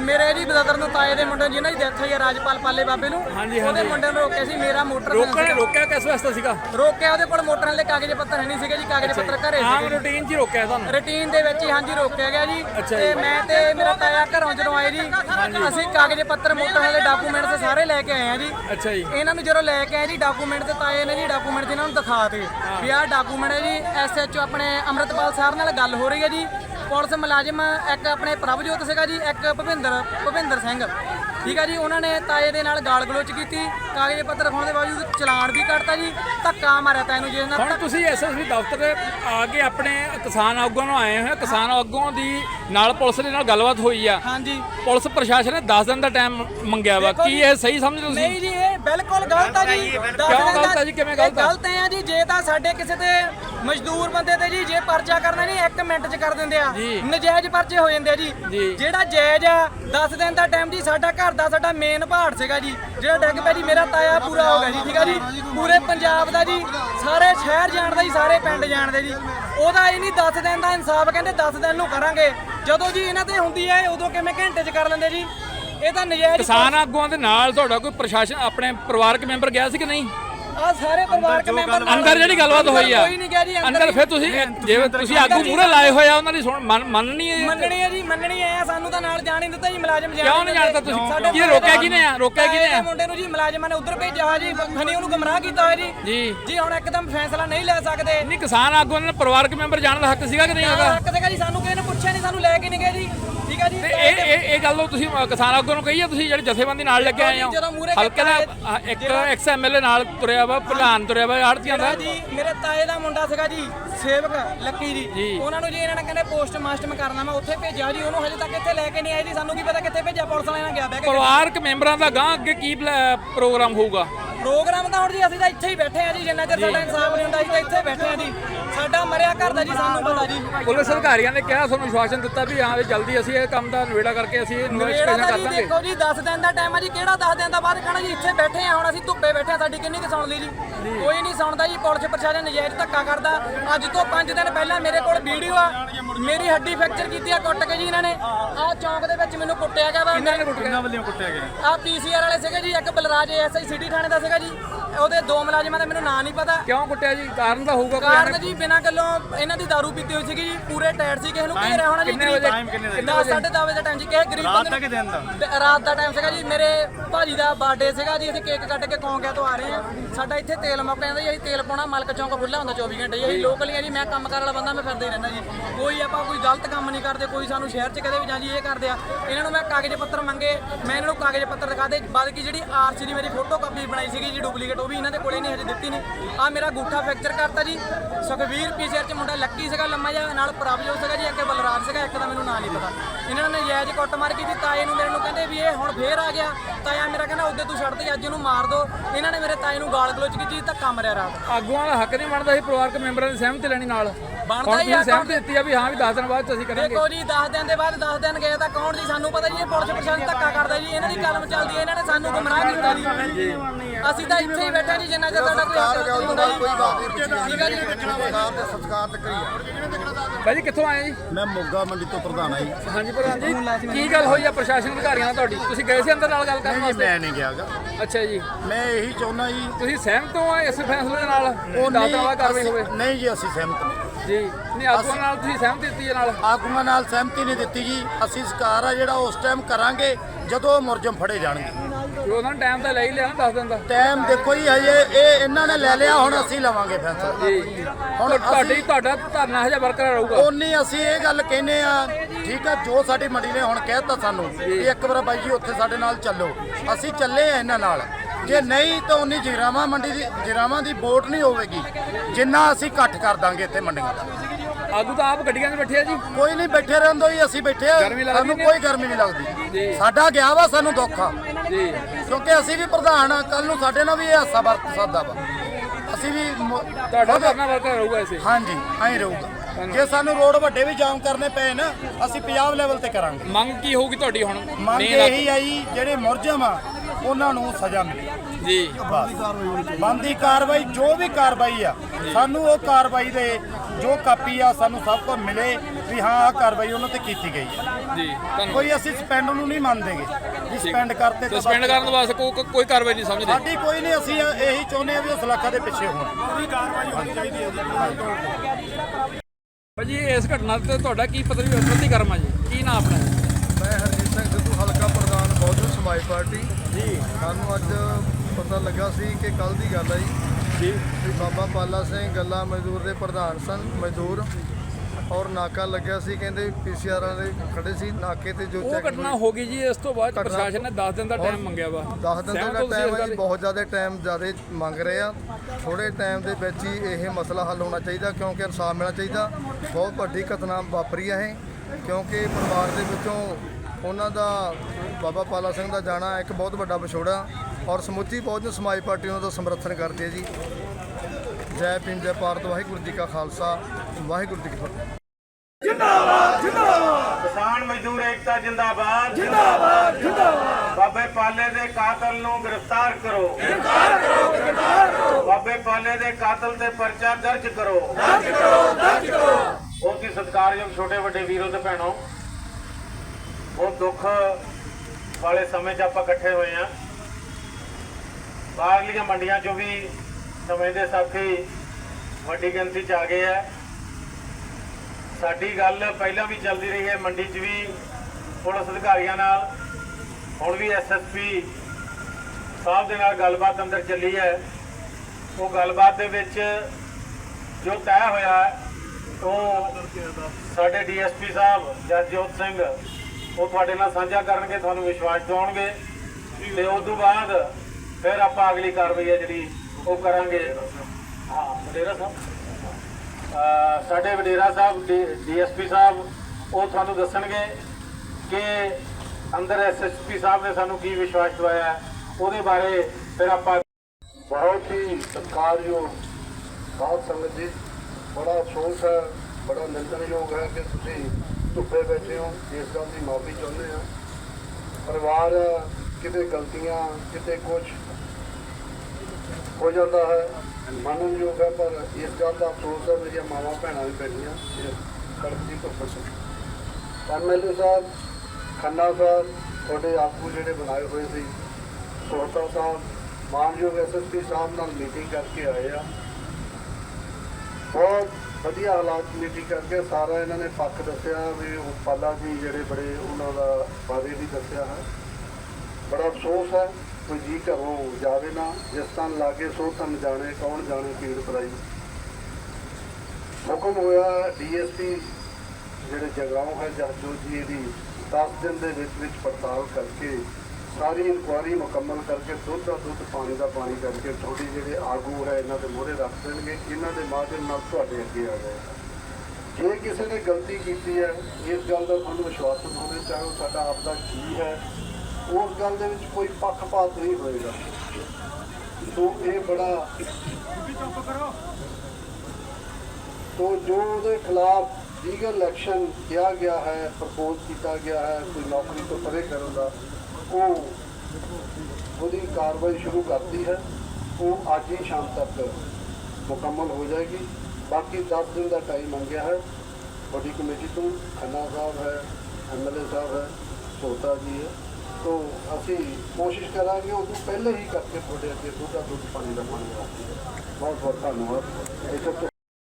ਮੇਰੇ ਜੀ ਬ੍ਰਦਰ ਨੂੰ ਤਾਏ ਦੇ ਮੁੰਡੇ ਜਿਹਨਾਂ ਦੀ ਡੈਥ ਹੋਈ ਹੈ ਰਾਜਪਾਲ ਪਾਲੇ ਬਾਬੇ ਨੂੰ ਹਾਂਜੀ, ਉਹਦੇ ਹਾਂਜੀ। ਮੁੰਡੇ ਨੂੰ ਰੋਕਿਆ ਸੀ ਮੇਰਾ ਮੋਟਰ ਰੋਕਣ ਰੋਕਿਆ ਕਿਸ ਵਾਸਤੇ ਸੀਗਾ? ਰੋਕਿਆ ਉਹਦੇ ਕੋਲ ਮੋਟਰਾਂ ਦੇ ਕਾਗਜ਼ ਪੱਤਰ ਹੈ ਨਹੀਂ ਸੀਗੇ ਜੀ ਕਾਗਜ਼ ਪੱਤਰ ਘਰੇ ਆਮ ਸੀਗੇ ਰੂਟੀਨ 'ਚ ਹੀ ਰੋਕਿਆ ਤੁਹਾਨੂੰ? ਰੂਟੀਨ ਦੇ ਵਿੱਚ ਹੀ ਹਾਂਜੀ ਰੋਕਿਆ ਗਿਆ ਜੀ। ਅੱਛਾ ਤੇ। ਮੈਂ ਤੇ ਮੇਰਾ ਤਾਇਆ ਘਰੋਂ ਜਦੋਂ ਆਏ ਜੀ ਅਸੀਂ ਕਾਗਜ਼ ਪੱਤਰ ਮੋਟਰ ਵਾਲੇ ਡਾਕੂਮੈਂਟਸ ਸਾਰੇ ਲੈ ਕੇ ਆਏ ਆ ਜੀ। ਅੱਛਾ ਜੀ। ਇਹਨਾਂ ਨੂੰ ਜਦੋਂ ਲੈ ਕੇ ਆਏ ਜੀ ਡਾਕੂਮੈਂਟ ਤੇ ਤਾਏ ਨੇ ਜੀ ਡਾਕੂਮੈਂਟ ਇਹਨਾਂ ਨੂੰ ਦਿਖਾ ਤੇ। ਵੀ ਆਹ ਡਾਕੂਮੈਂਟ ਹੈ ਜੀ ਐਸਐਚਓ ਆਪਣੇ ਅਮਰਤਪਾਲ ਸਾਹਿਬ ਨਾਲ ਗੱਲ ਹੋ ਰਹੀ ਹੈ ਜੀ। ਪੁਲਿਸ ਮੁਲਾਜ਼ਮ ਇੱਕ ਆਪਣੇ ਪ੍ਰਭਜੋਤ ਸੀਗਾ ਜੀ ਇੱਕ ਭੁਪਿੰਦਰ ਭੁਪਿੰਦਰ ਸਿੰਘ। ਠੀਕ ਹੈ ਜੀ ਉਹਨਾਂ ਨੇ ਤਾਏ ਦੇ ਨਾਲ ਗਾਲ ਗਲੋਚ ਕੀਤੀ ਕਾਗਜ਼ ਪੱਤਰ ਦਿਖਾਉਣ ਦੇ ਬਾਵਜੂਦ ਚਲਾਨ ਵੀ ਕੱਟਤਾ ਜੀ ਧੱਕਾ ਮਾਰਿਆ ਤਾਏ ਨੂੰ ਜਿਸ ਨਾਲ ਹੁਣ ਤੁਸੀਂ ਐਸਐਸਪੀ ਦਫ਼ਤਰ ਆ ਕੇ ਆਪਣੇ ਕਿਸਾਨ ਆਗੂਆਂ ਨੂੰ ਆਏ ਹੋਏ। ਕਿਸਾਨ ਆਗੂਆਂ ਦੀ ਨਾਲ ਪੁਲਿਸ ਦੇ ਨਾਲ ਗੱਲਬਾਤ ਹੋਈ ਆ। ਹਾਂਜੀ। ਪੁਲਿਸ ਪ੍ਰਸ਼ਾਸਨ ਨੇ 10 ਦਿਨ ਦਾ ਟਾਈਮ ਮੰਗਿਆ ਵਾ। ਕੀ ਜੀ, ਇਹ ਸਹੀ ਸਮਝਦੇ ਨਹੀਂ ਤੁਸੀਂ? ਜੀ ਇਹ ਬਿਲਕੁਲ ਗਲਤ ਆ ਜੀ। ਕਿਉਂ ਗਲਤ ਆ ਜੀ? ਕਿਵੇਂ ਗਲਤ ਆ? ਇਹ ਗਲਤ ਆ ਜੀ ਜੇ ਤਾਂ ਸਾਡੇ ਕਿਸੇ ਤੇ ਮਜ਼ਦੂਰ ਬੰਦੇ ਤੇ ਜੀ ਜੇ ਪਰਚਾ ਕਰਨਾ ਨਹੀਂ 1 ਮਿੰਟ ਚ ਕਰ ਦਿੰਦੇ ਆ। ਨਜਾਇਜ਼ ਪਰਚੇ ਹੋ ਜਾਂਦੇ ਆ ਜੀ। ਜੀ। ਜਿਹੜਾ ਜਾਇਜ਼ ਆ 10 ਦਿਨ ਦਾ ਟਾਈਮ ਜੀ ਸਾਡਾ ਘਰ ਦਾ ਸਾਡਾ ਮੇਨ ਪਹਾੜ ਸੀਗਾ ਜੀ। ਜਿਹੜਾ ਡਿੱਗ ਪਿਆ ਜੀ ਮੇਰਾ ਤਾਇਆ ਪੂਰਾ ਹੋ ਗਿਆ ਜੀ ਠੀਕ ਆ ਜੀ? ਪੂਰੇ ਪੰਜਾਬ ਦਾ ਜੀ ਸਾਰੇ ਸ਼ਹਿਰ ਜਾਣਦਾ ਜੀ ਸਾਰੇ ਪਿੰਡ ਜਾਣਦੇ ਜੀ। ਉਹਦਾ ਇਹ ਨਹੀਂ 10 ਦਿਨ ਦਾ ਇਨਸਾਫ ਕਹਿੰਦੇ 10 ਦਿਨ ਨੂੰ ਕਰਾਂਗੇ। ਜਦੋਂ ਜੀ ਇਹਨਾਂ ਤੇ ਹੁੰਦੀ ਹੈ ਉਦੋਂ ਕਿਵੇਂ ਘੰਟੇ ਚ ਕਰ ਲੈਂਦੇ ਜੀ? ਇਹ ਤਾਂ ਨਜਾਇਜ਼ ਕਿਸਾਨ ਆਗੂਆਂ ਦੇ ਨਾਲ ਤੁਹਾਡਾ ਕੋਈ ਪ੍ਰਸ਼ਾਸਨ ਆਪਣੇ ਪਰਿਵਾਰਕ ਮੈਂਬਰ ਗਿਆ ਸੀ ਕਿ ਨਹੀਂ? ਆ ਸਾਰੇ ਪਰਿਵਾਰਕ ਮੈਂਬਰ ਅੰਦਰ ਜਿਹੜੀ ਗੱਲਬਾਤ ਹੋਈ ਆ। ਕੋਈ ਨਹੀਂ ਗਿਆ ਜੀ ਅੰਦਰ ਫਿਰ ਤੁਸੀਂ ਜੇ ਤੁਸੀਂ ਆਗੂ ਮੂਹਰੇ ਲਾਏ ਹੋਏ ਆ ਉਹਨਾਂ ਦੀ ਸੁਣ ਮੰਨ- ਮੰਨਣੀ ਹੈ ਮੰਨਣੀ ਹੈ ਜੀ ਮੰਨਣੀ ਹੈ ਸਾਨੂੰ ਤਾਂ ਨਾਲ ਜਾਣ ਹੀ ਦਿੱਤਾ ਜੀ ਮੁਲਾਜ਼ਮ ਜਾਣ ਕਿਉਂ ਨਹੀਂ ਜਾਣਦਾ ਤੁਸੀਂ? ਸਾਡੇ ਕੀ ਰੋਕਿਆ ਕਿਹਨੇ ਆ? ਰੋਕਿਆ ਕਿਹਨੇ ਆ? ਮੁੰਡੇ ਨੂੰ ਜੀ ਮੁਲਾਜ਼ਮਾਂ ਨੇ ਉਧਰ ਭੇਜਿਆ ਜੀ ਖਣੀ ਉਹਨੂੰ ਗੁੰਮਰਾਹ ਕੀਤਾ ਹੋਇਆ ਜੀ। ਜੀ। ਜੀ ਹੁਣ ਇੱਕਦਮ ਫੈਸਲਾ ਨਹੀਂ ਲੈ ਸਕਦੇ। ਨਹੀਂ ਕਿਸਾਨ ਆਗੂਆਂ ਨੇ ਪਰਿਵਾਰਕ ਮੈਂਬਰ ਜਾਣ ਦਾ ਹੱਕ ਸੀਗਾ ਕਿ ਨਹੀਂ ਹੈਗਾ ਹੱਕ ਸੀਗਾ ਜੀ ਸਾਨੂੰ ਕਿਸੇ ਨੇ ਪੁੱਛਿਆ ਨਹੀਂ ਸਾਨੂੰ ਲੈ ਕੇ ਨਹੀਂ ਗਏ ਜੀ। ਠੀਕ ਠੀਕ ਹੈ ਜੀ ਤੇ ਇਹ ਇਹ ਇਹ ਗੱਲ ਉਹ ਤੁਸੀਂ ਅ, ਕਿਸਾਨ ਆਗੂ ਨੂੰ ਕਹੀ ਆ ਤੁਸੀਂ ਜਿਹੜੇ ਜਥੇਬੰਦੀ ਨਾਲ ਲੱਗੇ ਆਏ ਹੋ। ਜਦੋਂ ਮੂਹਰੇ ਹਲਕੇ ਦਾ ਅ, ਇੱਕ ਐਕਸ ਐਮਐਲਏ ਨਾਲ ਤੁਰਿਆ ਵਾ ਪ੍ਰਧਾਨ ਤੁਰਿਆ ਵਾ ਆੜਤੀਆਂ ਦਾ। ਮੇਰਾ ਜੀ ਮੇਰੇ ਤਾਏ ਦਾ ਮੁੰਡਾ ਸੀਗਾ ਜੀ ਸੇਵਕ ਲੱਕੀ ਜੀ। ਜੀ। ਉਹਨਾਂ ਨੂੰ ਜੀ ਇਹਨਾਂ ਨੇ ਕਹਿੰਦੇ ਪੋਸਟ ਮਾਸਟਰ ਕਰਨਾ ਮੈਂ ਉੱਥੇ ਭੇਜਿਆ ਜੀ ਉਹਨੂੰ ਹਜੇ ਤੱਕ ਇੱਥੇ ਲੈ ਕੇ ਨਹੀਂ ਆਏ ਜੀ ਸਾਨੂੰ ਕੀ ਪਤਾ ਕਿੱਥੇ ਭੇਜਿਆ ਪੁਲਿਸ ਵਾਲਿਆਂ ਨੇ ਗਿਆ ਬਹਿ ਕੇ ਪਰਿਵਾਰਕ ਮੈਂਬਰਾਂ ਦਾ ਗਾਂ ਅੱਗੇ ਕੀ ਪਲੈ- ਪ੍ਰੋਗਰਾਮ ਹੋਊਗਾ? ਪ੍ਰੋਗਰਾਮ ਤਾਂ ਹੁਣ ਜੀ ਅਸੀਂ ਤਾਂ ਇੱਥੇ ਹੀ ਬੈਠੇ ਆ ਜੀ ਜਿੰਨਾ ਚਿਰ ਸਾਡਾ ਇਨਸਾਫ ਨਹੀਂ ਹੁੰਦਾ ਅਸੀਂ ਤਾਂ ਇੱਥੇ ਬੈਠੇ ਆ ਜੀ। ਸਾਡਾ ਮਰਿਆ ਘਰ ਦਾ ਜੀ ਸਾਨੂੰ ਪਤਾ ਜੀ। ਪੁਲਿਸ ਅਧਿਕਾਰੀਆਂ ਨੇ ਕਿਹਾ ਤੁਹਾਨੂੰ ਵਿਸ਼ਵਾਸਨ ਦਿੱਤਾ ਵੀ ਹਾਂ ਵੀ ਜਲਦੀ ਅਸੀਂ ਇਹ ਕੰਮ ਦਾ ਨਿਬੇੜਾ ਕਰਕੇ ਅਸੀਂ ਇਨਵੈਸਟੀਗੇਸ਼ਨ ਤਾਂ ਕਰ ਦਾਂਗੇ ਦੇਖੋ ਜੀ 10 ਦਿਨ ਦਾ ਟਾਈਮ ਆ ਜੀ ਕਿਹੜਾ 10 ਦਿਨ ਦਾ ਬਾਅਦ ਕਹਿਣਾ ਜੀ ਇੱਥੇ ਬੈਠੇ ਆ ਹੁਣ ਅਸੀਂ ਧੁੱਪੇ ਬੈਠੇ ਆ ਸਾਡੀ ਕਿੰਨੀ ਕੁ ਸੁਣ ਲਈ ਜੀ। ਕੋਈ ਨਹੀਂ ਸੁਣਦਾ ਜੀ ਪੁਲਿਸ ਪ੍ਰਸ਼ਾਸਨ ਨਜਾਇਜ਼ ਧੱਕਾ ਕਰਦਾ। ਅੱਜ ਤੋਂ 5 ਦਿਨ ਪਹਿਲਾਂ ਮੇਰੇ ਕੋਲ ਵੀਡੀਓ ਆ। ਮੇਰੀ ਹੱਡੀ ਫ੍ਰੈਕਚਰ ਕੀਤੀ ਆ ਕੁੱਟ ਕੇ ਜੀ ਇਹਨਾਂ ਨੇ। ਆਹ ਚੌਂਕ ਦੇ ਵਿੱਚ ਮੈਨੂੰ ਕੁੱਟਿਆ ਗਿਆ ਵਾ। ਕਿੰਨਾ ਵੱਲੋਂ ਕੁੱਟਿਆ ਗਿਆ? ਆ ਪੀਸੀਆਰ ਵਾਲੇ ਸੀਗੇ ਜੀ ਇੱਕ ਬਲਰਾਜ ਐਸਆਈ ਸਿਟੀ ਥਾਣੇ ਦਾ ਸੀਗਾ ਜੀ। ਉਹਦੇ ਦੋ ਮੁਲਾਜ਼ਮਾਂ ਦਾ ਮੈਨੂੰ ਨਾਂ ਨਹੀਂ ਪਤਾ। ਕਿਉਂ ਕੁੱਟਿਆ ਜੀ? ਕਾਰਨ ਤਾਂ ਹੋਊਗਾ ਕਾਰਨ ਜੀ ਬਿਨਾਂ ਗੱਲੋਂ ਇਹਨਾਂ ਦੀ ਦਾਰੂ ਪੀਤੀ ਹੋਈ ਸੀਗੀ ਜੀ ਪੂਰੇ ਟਾਇਰ ਸੀ ਕਿਸੇ ਨੂੰ ਘੇਰਿਆ ਹੋਣਾ ਜੀ? ਕਿੰਨੇ ਵਜੇ? Time ਕਿੰਨੇ ਸਾਢੇ ਦਸ ਵਜੇ ਦਾ ਟਾਈਮ ਜੀ ਕਿਸੇ ਗਰੀਬ ਬੰਦੇ ਰਾਤ ਦਿਨ ਦਾ? ਰਾਤ ਦਾ ਟਾਈਮ ਸੀਗਾ ਜੀ। ਮੇਰੇ ਭਾਜੀ ਦਾ ਬਰਥਡੇ ਸੀਗਾ ਜੀ। ਅਸੀਂ ਕੇਕ ਕੱਟ ਕੇ ਕੌਂਕਿਆ ਤੋਂ ਆ ਰਹੇ ਹਾਂ। ਸਾਡਾ ਇੱਥੇ ਤੇਲ ਮੁੱਕ ਜਾਂਦਾ ਜੀ। ਅਸੀਂ ਤੇਲ ਪਾਉਣਾ ਮਲਕ ਚੌਂਕ ਖੁੱਲਾ ਹੁੰਦਾ 24 ਘੰਟੇ। ਜੀ ਅਸੀਂ ਲੋਕਲ ਹੀ ਆ ਜੀ। ਮੈਂ ਕੰਮ ਕਰਨ ਵਾਲਾ ਬੰਦਾ ਮੈਂ ਫਿਰਦਾ ਹੀ ਰਹਿੰਦਾ ਜੀ। ਕੋਈ ਆਪਾਂ ਕੋਈ ਗਲਤ ਕੰਮ ਨਹੀਂ ਕਰਦੇ, ਕੋਈ ਸਾਨੂੰ ਸ਼ਹਿਰ 'ਚ ਕਦੇ ਵੀ ਜਾਂ ਜੀ ਇਹ ਕਰਦੇ ਆ। ਇਹਨਾਂ ਨੂੰ ਮੈਂ ਕਾਗਜ਼ ਪੱਤਰ ਮੰਗੇ, ਮੈਂ ਇਹਨਾਂ ਨੂੰ ਕਾਗਜ਼ ਪੱਤਰ ਦਿਖਾ ਦੇ ਬਾਅਦ ਕੀ ਜਿਹੜੀ ਆਰਸੀ ਦੀ ਮੇਰੀ ਫੋਟੋ ਕਾਪੀ ਬਣਾਈ ਸੀਗੀ ਜੀ ਡੁਪਲੀਕੇਟ ਉਹ ਵੀ ਇਹਨਾਂ ਦੇ ਕੋਲੇ ਨਹੀਂ ਹਜੇ ਦਿੱਤੀ ਨਹੀਂ। ਆ ਮੇਰਾ ਗੂਠਾ ਫ੍ਰੈਕਚਰ ਕਰਤਾ ਜੀ। ਸੁਖਵੀਰ ਪੀਸੀਆਰ 'ਚ ਮੁੰਡਾ ਲੱਕੀ ਸੀਗਾ, ਲੰਮਾ ਜਿਹਾ, ਨਾਲ ਪ੍ਰਭਜੋਤ ਸੀਗਾ ਜੀ, ਅੱਗੇ ਬਲਰਾਜ ਸੀਗਾ, ਇੱਕ ਦਾ ਮੈਨੂੰ ਨਾਂ ਨਹੀਂ ਪਤਾ। ਇਹਨਾਂ ਨੇ ਨਜਾਇਜ਼ ਕੁੱਟ ਮਾਰ ਕੀਤੀ, ਤਾਏ ਨੂੰ ਮੇਰੇ ਨੂੰ ਕਹਿੰਦੇ ਵੀ ਇਹ ਹੁਣ ਫੇਰ ਆ ਗਿਆ। ਤਾਇਆ ਮੇਰਾ ਕਹਿੰਦਾ ਉਹਦੇ ਤੂੰ ਛੱਡ ਦੇ ਅੱਜ ਇਹਨੂੰ ਮਾਰ ਦੋ। ਇਹਨਾਂ ਨੇ ਮੇਰੇ ਤਾਏ ਨੂੰ ਗਾਲ ਗਲੋਚ ਕੀਤੀ, ਧੱਕਾ ਮਰਿਆ ਰਾਤ। ਆਗੂਆਂ ਦਾ ਹੱਕ ਨਹੀਂ ਬਣਦਾ ਸੀ ਪਰਿਵਾਰਕ ਮੈਂਬਰਾਂ ਦੀ ਸਹਿਮਤੀ ਲੈਣੀ ਨਾਲ। ਬਣਦਾ ਹੀ ਤੁਸੀਂ ਆ, ਸਹਿਮਤੀ ਦਿੱਤੀ ਆ ਵੀ ਹਾਂ ਵੀ 10 ਦਿਨ ਬਾਅਦ ਅਸੀਂ ਕਰਾਂਗੇ ਦੇਖੋ ਜੀ 10 ਦਿਨ ਦੇ ਬਾਅਦ 10 ਦਿਨ ਗਏ ਤਾਂ ਕੌਣ ਜੀ? ਸਾਨੂੰ ਪਤਾ ਜੀ ਇਹ ਪੁਲਿਸ ਪ੍ਰਸ਼ਾਸਨ ਧੱਕਾ ਕਰਦਾ ਜੀ। ਇਹਨਾਂ ਦੀ ਕਲਮ ਚੱਲਦੀ ਹੈ ਇਹਨਾਂ ਨੇ ਸਾਨੂੰ ਗੁੰਮਰਾਹ ਕੀਤਾ ਜੀ। ਅਸੀਂ ਤਾਂ ਇੱਥੇ ਹੀ ਬੈਠੇ ਜੀ ਜਿੰਨਾ ਚਿਰ ਸਾਡਾ ਕੋਈ ਹੱਕ ਨਹੀਂ ਹੁੰਦਾ ਜੀ। ਠੀਕ ਹੈ ਜੀ। ਸੰਸਕਾਰ ਤੇ ਕਰੀ ਭਾਈ ਜੀ ਕਿੱਥੋਂ ਆਏ ਜੀ? ਮੈਂ ਮੋਗਾ ਮੰਡੀ ਤੋਂ ਪ੍ਰਧਾਨ ਆਈ ਹਾਂਜੀ ਪ੍ਰਧਾਨ ਜੀ ਕੀ ਗੱਲ ਹੋਈ ਆ ਪ੍ਰਸ਼ਾਸਨ ਅਧਿਕਾਰੀਆਂ ਨਾਲ ਤੁਹਾਡੀ? ਤੁਸੀਂ ਗਏ ਸੀ ਅੰਦਰ ਨਾਲ ਗੱਲ ਕਰਨ ਨਹੀਂ ਵਾਸਤੇ? ਮੈਂ ਨਹੀਂ ਗਿਆਗਾ। ਅੱਛਾ ਜੀ। ਮੈਂ ਇਹੀ ਚਾਹੁੰਦਾ ਜੀ। ਤੁਸੀਂ ਸਹਿਮਤ ਹੋ ਇਸ ਫੈਸਲੇ ਦੇ ਨਾਲ? ਉਹ ਨਹੀਂ, ਦਾਦਾ ਕਾਰਵਾਈ ਹੋਵੇ। ਨਹੀਂ ਜੀ ਅਸੀਂ ਸਹਿਮਤ ਨਹੀਂ ਜੀ। ਨਹੀਂ ਆਗੂਆਂ ਨਾਲ ਤੁਸੀਂ ਸਹਿਮਤੀ ਦਿੱਤੀ ਹੈ ਨਾਲ? ਆਗੂਆਂ ਨਾਲ ਸਹਿਮਤੀ ਨਹੀਂ ਦਿੱਤੀ ਜੀ। ਅਸੀਂ ਸਰਕਾਰ ਆ ਜਿਹੜਾ ਉਸ ਟਾਈਮ ਕਰਾਂਗੇ ਜਦੋਂ ਮੁਰਜਮ ਫੜੇ ਜਾਣਗੇ। ਜੋ ਉਹਨਾਂ ਨੇ ਟਾਈਮ ਤਾਂ ਲੈ ਹੀ ਲਿਆ ਨਾ 10 ਦਿਨ ਦਾ। ਟਾਈਮ ਦੇਖੋ ਜੀ ਹਜੇ ਇਹ ਇਹਨਾਂ ਨੇ ਲੈ ਲਿਆ ਹੁਣ ਅਸੀਂ ਲਵਾਂਗੇ ਫੈਸਲਾ ਜੀ। ਹੁਣ ਤੁਹਾਡੀ ਅਸੀਂ ਤੁਹਾਡਾ ਧਰਨਾ ਹਜੇ ਬਰਕਰਾਰ ਰਹੂਗਾ। ਉਨੀ ਅਸੀਂ ਇਹ ਗੱਲ ਕਹਿੰਦੇ ਆ ਠੀਕ ਆ ਜੋ ਸਾਡੀ ਮੰਡੀ ਨੇ ਹੁਣ ਕਹਿਤਾ ਸਾਨੂੰ ਵੀ ਇੱਕ ਵਾਰ ਬਾਈ ਜੀ ਉੱਥੇ ਸਾਡੇ ਨਾਲ ਚੱਲੋ। ਅਸੀਂ ਚੱਲੇ ਆ ਇਹਨਾਂ ਨਾਲ। ਜੇ ਨਹੀਂ ਤਾਂ ਉਨੀ ਜਿਰਾਵਾਂ ਮੰਡੀ ਦੀ ਜਿਰਾਵਾਂ ਦੀ ਵੋਟ ਨਹੀਂ ਹੋਵੇਗੀ। ਜਿੰਨਾ ਅਸੀਂ ਇਕੱਠ ਕਰ ਦਾਂਗੇ ਇੱਥੇ ਮੰਡੀਆਂ ਦਾ। ਆਗੂ ਤਾਂ ਆਪ ਗੱਡੀਆਂ 'ਚ ਬੈਠੇ ਆ ਜੀ। ਕੋਈ ਨਹੀਂ ਬੈਠੇ ਰਹਿੰਦੋ ਹੀ ਅਸੀਂ ਬੈਠੇ ਆ। ਗਰਮੀ ਲੱਗਦੀ ਸਾਨੂੰ ਨਹੀਂ? ਕੋਈ ਗਰਮੀ ਨਹੀਂ ਲੱਗਦੀ। ਜੀ। ਸਾਡਾ ਗਿਆ ਵਾ ਸਾਨੂੰ ਦੁੱਖ ਆ। ਜੀ। ਕਿਉਂਕਿ ਅਸੀਂ ਵੀ ਪ੍ਰਧਾਨ ਆ ਕੱਲ ਨੂੰ ਸਾਡੇ ਨਾਲ ਵੀ ਇਹ ਹਾਸਾ ਵਰਤ ਸਕਦਾ ਵਾ। ਅਸੀਂ ਵੀ ਮ- ਤੁਹਾਡਾ ਧਰਨਾ ਬਰਕਰਾਰ ਰਹੂਗਾ ਇਸੇ ਹਾਂਜੀ ਐਂ ਰਹੂਗਾ। ਜੇ ਸਾਨੂੰ ਰੋਡ ਵੱਡੇ ਵੀ ਜਾਮ ਕਰਨੇ ਪਏ ਨਾ ਅਸੀਂ ਪੰਜਾਬ ਲੈਵਲ ਤੇ ਕਰਾਂਗੇ। ਮੰਗ ਕੀ ਹੋਊਗੀ ਤੁਹਾਡੀ ਹੁਣ? ਮੰਗ Main ਇਹੀ ਆਈ ਜਿਹੜੇ ਮੁਰਜਮ ਆ ਉਹਨਾਂ ਨੂੰ ਸਜ਼ਾ ਮਿਲੇ। ਜੀ। ਬੰਦੀ ਕਾਰਵਾਈ ਜੋ ਵੀ ਕਾਰਵਾਈ ਆ ਸਾਨੂੰ ਉਹ ਕਾਰਵਾਈ ਦੇ ਜੋ ਕਾਪੀ ਆ ਸਾਨੂੰ ਸਭ ਕੁਝ ਮਿਲੇ ਵੀ ਹਾਂ ਆ ਕਾਰਵਾਈ ਉਹਨਾਂ ਤੇ ਕੀਤੀ ਗਈ ਹੈ ਜੀ ਧੰਨਵਾਦ। ਕੋਈ ਅਸੀਂ ਸਪੈਂਡ ਨੂੰ ਨਹੀਂ ਮੰਨਦੇਗੇ ਵੀ ਸਪੈਂਡ ਕਰਤੇ ਤਾਂ ਸਸਪੈਂਡ ਕਰਨ ਵਾਸਤੇ ਕੋਈ ਕੋਈ ਕਾਰਵਾਈ ਨਹੀਂ ਸਮਝਦੇ। ਸਾਡੀ ਕੋਈ ਨਹੀਂ ਅਸੀਂ ਇਹੀ ਚਾਹੁੰਦੇ ਆ ਵੀ ਉਹ ਸਲਾਖਾ ਦੇ ਪਿੱਛੇ ਹੋਣ। ਭਾਜੀ ਇਸ ਘਟਨਾ ਤੇ ਤੁਹਾਡਾ ਕੀ ਪਤਰੀ ਆ ਜੀ? ਕੀ ਨਾਮ ਆਪਣਾ ਮੈਂ ਹਰਜੀਤ ਸਿੰਘ ਸਿੱਧੂ ਹਲਕਾ ਪ੍ਰਧਾਨ ਸਮਾਜ ਪਾਰਟੀ ਜੀ। ਸਾਨੂੰ ਅੱਜ ਪਤਾ ਲੱਗਾ ਸੀ ਕਿ ਕੱਲ ਦੀ ਗੱਲ ਹੈ ਜੀ। ਵੀ ਬਾਬਾ ਪਾਲਾ ਸਿੰਘ ਗੱਲਾ ਮਜ਼ਦੂਰ ਦੇ ਪ੍ਰਧਾਨ ਸਨ ਮਜ਼ਦੂਰ। ਔਰ ਨਾਕਾ ਲੱਗਿਆ ਸੀ ਕਹਿੰਦੇ ਪੀਸੀਆਰ ਵਾਲੇ ਖੜੇ ਸੀ ਨਾਕੇ ਤੇ ਜੋ ਉਹ ਘਟਨਾ ਹੋ ਗਈ ਜੀ ਇਸ ਤੋਂ ਬਾਅਦ ਘਟਨਾ- ਪ੍ਰਸ਼ਾਸਨ ਨੇ 10 ਦਿਨ ਦਾ ਟਾਈਮ ਮੰਗਿਆ ਵਾ। 10 ਦਿਨ ਸਹਿਮਤ ਦਾ ਹੋ ਤੁਸੀਂ ਟਾਈਮ ਹੈ ਜੀ? ਬਹੁਤ ਜ਼ਿਆਦਾ ਟਾਈਮ ਜ਼ਿਆਦਾ ਮੰਗ ਰਹੇ ਆ। ਥੋੜੇ ਟਾਈਮ ਦੇ ਵਿੱਚ ਹੀ ਇਹ ਮਸਲਾ ਹੱਲ ਹੋਣਾ ਚਾਹੀਦਾ ਕਿਉਂਕਿ ਇਨਸਾਫ ਮਿਲਣਾ ਚਾਹੀਦਾ। ਬਹੁਤ ਵੱਡੀ ਘਟਨਾ ਵਾਪਰੀ ਹੈ ਇਹ ਕਿਉਂਕਿ ਪਰਿਵਾਰ ਦੇ ਵਿੱਚੋਂ ਉਹਨਾਂ ਦਾ ਬਾਬਾ ਪਾਲਾ ਸਿੰਘ ਦਾ ਜਾਣਾ ਇੱਕ ਬਹੁਤ ਵੱਡਾ ਵਿਛੋੜਾ ਔਰ ਸਮੁੱਚੀ ਬਹੁਜਨ ਸਮਾਜ ਪਾਰਟੀ ਉਹਨਾਂ ਦਾ ਸਮਰਥਨ ਕਰਦੀ ਹੈ ਜੀ। ਜੈ ਭੀਮ ਜੈ ਭਾਰਤ ਵਾਹਿਗੁਰੂ ਜੀ ਕਾ ਖਾਲਸਾ ਵਾਹਿਗੁਰੂ ਜੀ ਕੀ ਫਤਿਹ। ਕਿਸਾਨ ਮਜ਼ਦੂਰ ਏਕਤਾ ਜਿੰਦਾਬਾਦ। ਜਿੰਦਾਬਾਦ ਜਿੰਦਾਬਾਦ। ਬਾਬੇ ਪਾਲੇ ਦੇ ਕਾਤਲ ਨੂੰ ਗ੍ਰਿਫਤਾਰ ਕਰੋ। ਗ੍ਰਿਫਤਾਰ ਕਰੋ ਗ੍ਰਿਫਤਾਰ ਕਰੋ। ਬਾਬੇ ਪਾਲੇ ਦੇ ਕਾਤਲ ਤੇ ਪਰਚਾ ਦਰਜ ਕਰੋ। ਦਰਜ ਕਰੋ ਦਰਜ ਕਰੋ। ਬਹੁਤ ਹੀ ਸਤਿਕਾਰਯੋਗ ਛੋਟੇ ਵੱਡੇ ਵੀਰੋ ਤੇ ਭੈਣੋ ਬਹੁਤ ਦੁੱਖ ਵਾਲੇ ਸਮੇਂ 'ਚ ਆਪਾਂ ਇਕੱਠੇ ਹੋਏ ਆ ਬਾਹਰਲੀਆਂ ਮੰਡੀਆਂ 'ਚੋਂ ਵੀ ਸਮੇਂ ਦੇ ਸਾਥੀ ਵੱਡੀ ਗਿਣਤੀ 'ਚ ਆ ਗਏ ਆ। ਸਾਡੀ ਗੱਲ ਪਹਿਲਾਂ ਵੀ ਚੱਲਦੀ ਰਹੀ ਹੈ, ਮੰਡੀ 'ਚ ਵੀ ਪੁਲਿਸ ਅਧਿਕਾਰੀਆਂ ਨਾਲ। ਹੁਣ ਵੀ ਐਸਐਸਪੀ ਸਾਹਿਬ ਦੇ ਨਾਲ ਗੱਲਬਾਤ ਅੰਦਰ ਚੱਲੀ ਹੈ। ਉਹ ਗੱਲਬਾਤ ਦੇ ਵਿੱਚ ਜੋ ਤੈਅ ਹੋਇਆ ਉਹ ਸਾਡੇ ਡੀਐਸਪੀ ਸਾਹਿਬ ਜਸਜੋਤ ਸਿੰਘ ਉਹ ਤੁਹਾਡੇ ਨਾਲ ਸਾਂਝਾ ਕਰਨਗੇ, ਤੁਹਾਨੂੰ ਵਿਸ਼ਵਾਸ ਦਿਵਾਉਣਗੇ ਤੇ ਉਸ ਤੋਂ ਬਾਅਦ ਫਿਰ ਆਪਾਂ ਅਗਲੀ ਕਾਰਵਾਈ ਹੈ ਜਿਹੜੀ ਉਹ ਕਰਾਂਗੇ। ਹਾਂ, ਵਡੇਰਾ ਸਾਹਿਬ। ਅਹ, ਸਾਡੇ ਵਡੇਰਾ ਸਾਹਿਬ ਡੀਐਸਪੀ ਸਾਹਿਬ, ਉਹ ਤੁਹਾਨੂੰ ਦੱਸਣਗੇ ਕਿ ਅੰਦਰ ਐਸਐਸਪੀ ਸਾਹਿਬ ਨੇ ਸਾਨੂੰ ਕੀ ਵਿਸ਼ਵਾਸ ਦਿਵਾਇਆ ਉਹਦੇ ਬਾਰੇ ਫਿਰ ਆਪਾਂ ਬਹੁਤ ਹੀ ਸਤਿਕਾਰਯੋਗ, ਬਹੁਤ ਸੰਗਤ ਜੀ, ਬੜਾ ਅਫਸੋਸ ਹੈ, ਬੜਾ ਨਿੰਦਣਯੋਗ ਹੈ ਕਿ ਤੁਸੀਂ ਧੁੱਪੇ ਬੈਠੇ ਹੋ, ਇਸ ਗੱਲ ਦੀ ਮਾਫੀ ਚਾਹੁੰਦੇ ਹਾਂ। ਪਰਿਵਾਰ ਕਿਤੇ ਗਲਤੀਆਂ, ਕਿਤੇ ਕੁਝ ਹੋ ਜਾਂਦਾ ਹੈ, ਮੰਨਣਯੋਗ ਹੈ, ਪਰ ਇਸ ਗੱਲ ਦਾ ਅਫਸੋਸ ਹੈ, ਮੇਰੀਆਂ ਮਾਵਾਂ ਭੈਣਾਂ ਵੀ ਬੈਠੀਆਂ ਇਸ ਸੜਕ ਦੀ ਧੁੱਪ ਚ ਐਮਐਲਏ ਸਾਹਿਬ, ਖੰਨਾ ਸਾਹਿਬ, ਤੁਹਾਡੇ ਆਪੂ ਜਿਹੜੇ ਬਣਾਏ ਹੋਏ ਸੀ ਸੋਹਤਾ ਸਾਹਿਬ, ਮਾਨਯੋਗ ਐਸਐਸਪੀ ਸਾਹਿਬ ਨਾਲ ਮੀਟਿੰਗ ਕਰਕੇ ਆਏ ਆ। ਵਧੀਆ ਹਾਲਾਤ ਕਮੇਟੀ ਕਰਕੇ ਸਾਰਾ ਇਹਨਾਂ ਨੇ ਪੱਖ ਦੱਸਿਆ ਵੀ ਉਹ ਪਾਲਾ ਜੀ ਜਿਹੜੇ ਬੜੇ ਉਹਨਾਂ ਦਾ ਬਾਰੇ ਵੀ ਦੱਸਿਆ ਹੈ। ਬੜਾ ਅਫਸੋਸ ਹੈ ਕੋਈ ਜੀ ਘਰੋਂ ਜਾਵੇ ਨਾ, ਜਿਸ ਤਨ ਲਾਗੇ ਸੋ ਤਨ ਜਾਣੇ, ਕੌਣ ਜਾਣੇ ਪੀੜ ਪਰਾਈ ਹੁਕਮ ਹੋਇਆ ਡੀਐਸਪੀ ਜਿਹੜੇ ਜਗਰਾਉਂ ਹੈ ਜਸਜੋਤ ਜੀ ਇਹਦੀ 10 ਦਿਨ ਦੇ ਵਿੱਚ ਵਿੱਚ ਪੜਤਾਲ ਕਰਕੇ ਸਾਰੀ ਇਨਕੁਆਰੀ ਮੁਕੰਮਲ ਕਰਕੇ ਦੁੱਧ ਦਾ ਦੁੱਧ, ਪਾਣੀ ਦਾ ਪਾਣੀ ਕਰਕੇ ਤੁਹਾਡੀ ਜਿਹੜੇ ਆਗੂ ਹੈ, ਇਹਨਾਂ ਦੇ ਮੋਹਰੇ ਰੱਖ ਦੇਣਗੇ। ਇਹਨਾਂ ਦੇ ਮਾਧਿਅਮ ਨਾਲ ਤੁਹਾਡੇ ਅੱਗੇ ਆ ਜਾਏਗਾ ਜੇ ਕਿਸੇ ਨੇ ਗਲਤੀ ਕੀਤੀ ਹੈ, ਇਸ ਗੱਲ ਦਾ ਤੁਹਾਨੂੰ ਵਿਸ਼ਵਾਸ ਹੋਵੇ ਚਾਹੇ ਉਹ ਸਾਡਾ ਆਪਦਾ ਕੀ ਹੈ। ਉਸ ਗੱਲ ਦੇ ਵਿੱਚ ਕੋਈ ਪੱਖਪਾਤ ਨਹੀਂ ਹੋਏਗਾ। ਸੋ ਇਹ ਬੜਾ ਤੋ ਜੋ ਉਹਦੇ ਖਿਲਾਫ ਲੀਗਲ ਐਕਸ਼ਨ ਕਿਹਾ ਗਿਆ ਹੈ ਪ੍ਰਪੋਜ਼ ਕੀਤਾ ਗਿਆ ਹੈ, ਕੋਈ ਨੌਕਰੀ ਤੋਂ ਪਰੇ ਕਰਨ ਦਾ ਉਹ ਉਹਦੀ ਕਾਰਵਾਈ ਸ਼ੁਰੂ ਕਰਤੀ ਹੈ। ਉਹ ਅੱਜ ਹੀ ਸ਼ਾਮ ਤੱਕ ਮੁਕੰਮਲ ਹੋ ਜਾਏਗੀ। ਬਾਕੀ 10 ਦਿਨ ਦਾ ਟਾਈਮ ਮੰਗਿਆ ਹੈ। ਵੱਡੀ ਕਮੇਟੀ ਤੋਂ ਖੰਨਾ ਸਾਹਿਬ ਹੈ ਐਮਐਲਏ ਸਾਹਿਬ ਹੈ, ਸੋਤਾ ਜੀ ਹੈ। ਤੋ ਅਸੀਂ ਕੋਸ਼ਿਸ਼ ਕਰਾਂਗੇ ਉਹ ਤੋਂ ਪਹਿਲੇ ਹੀ ਕਰਕੇ ਤੁਹਾਡੇ ਅੱਗੇ ਦੁੱਧ ਦਾ ਦੁੱਧ ਪਾਣੀ ਦਾ ਪਾਣੀ ਰੱਖ ਦਈਏ ਬਹੁਤ ਬਹੁਤ ਧੰਨਵਾਦ। ਇਹ ਸਭ ਤੋਂ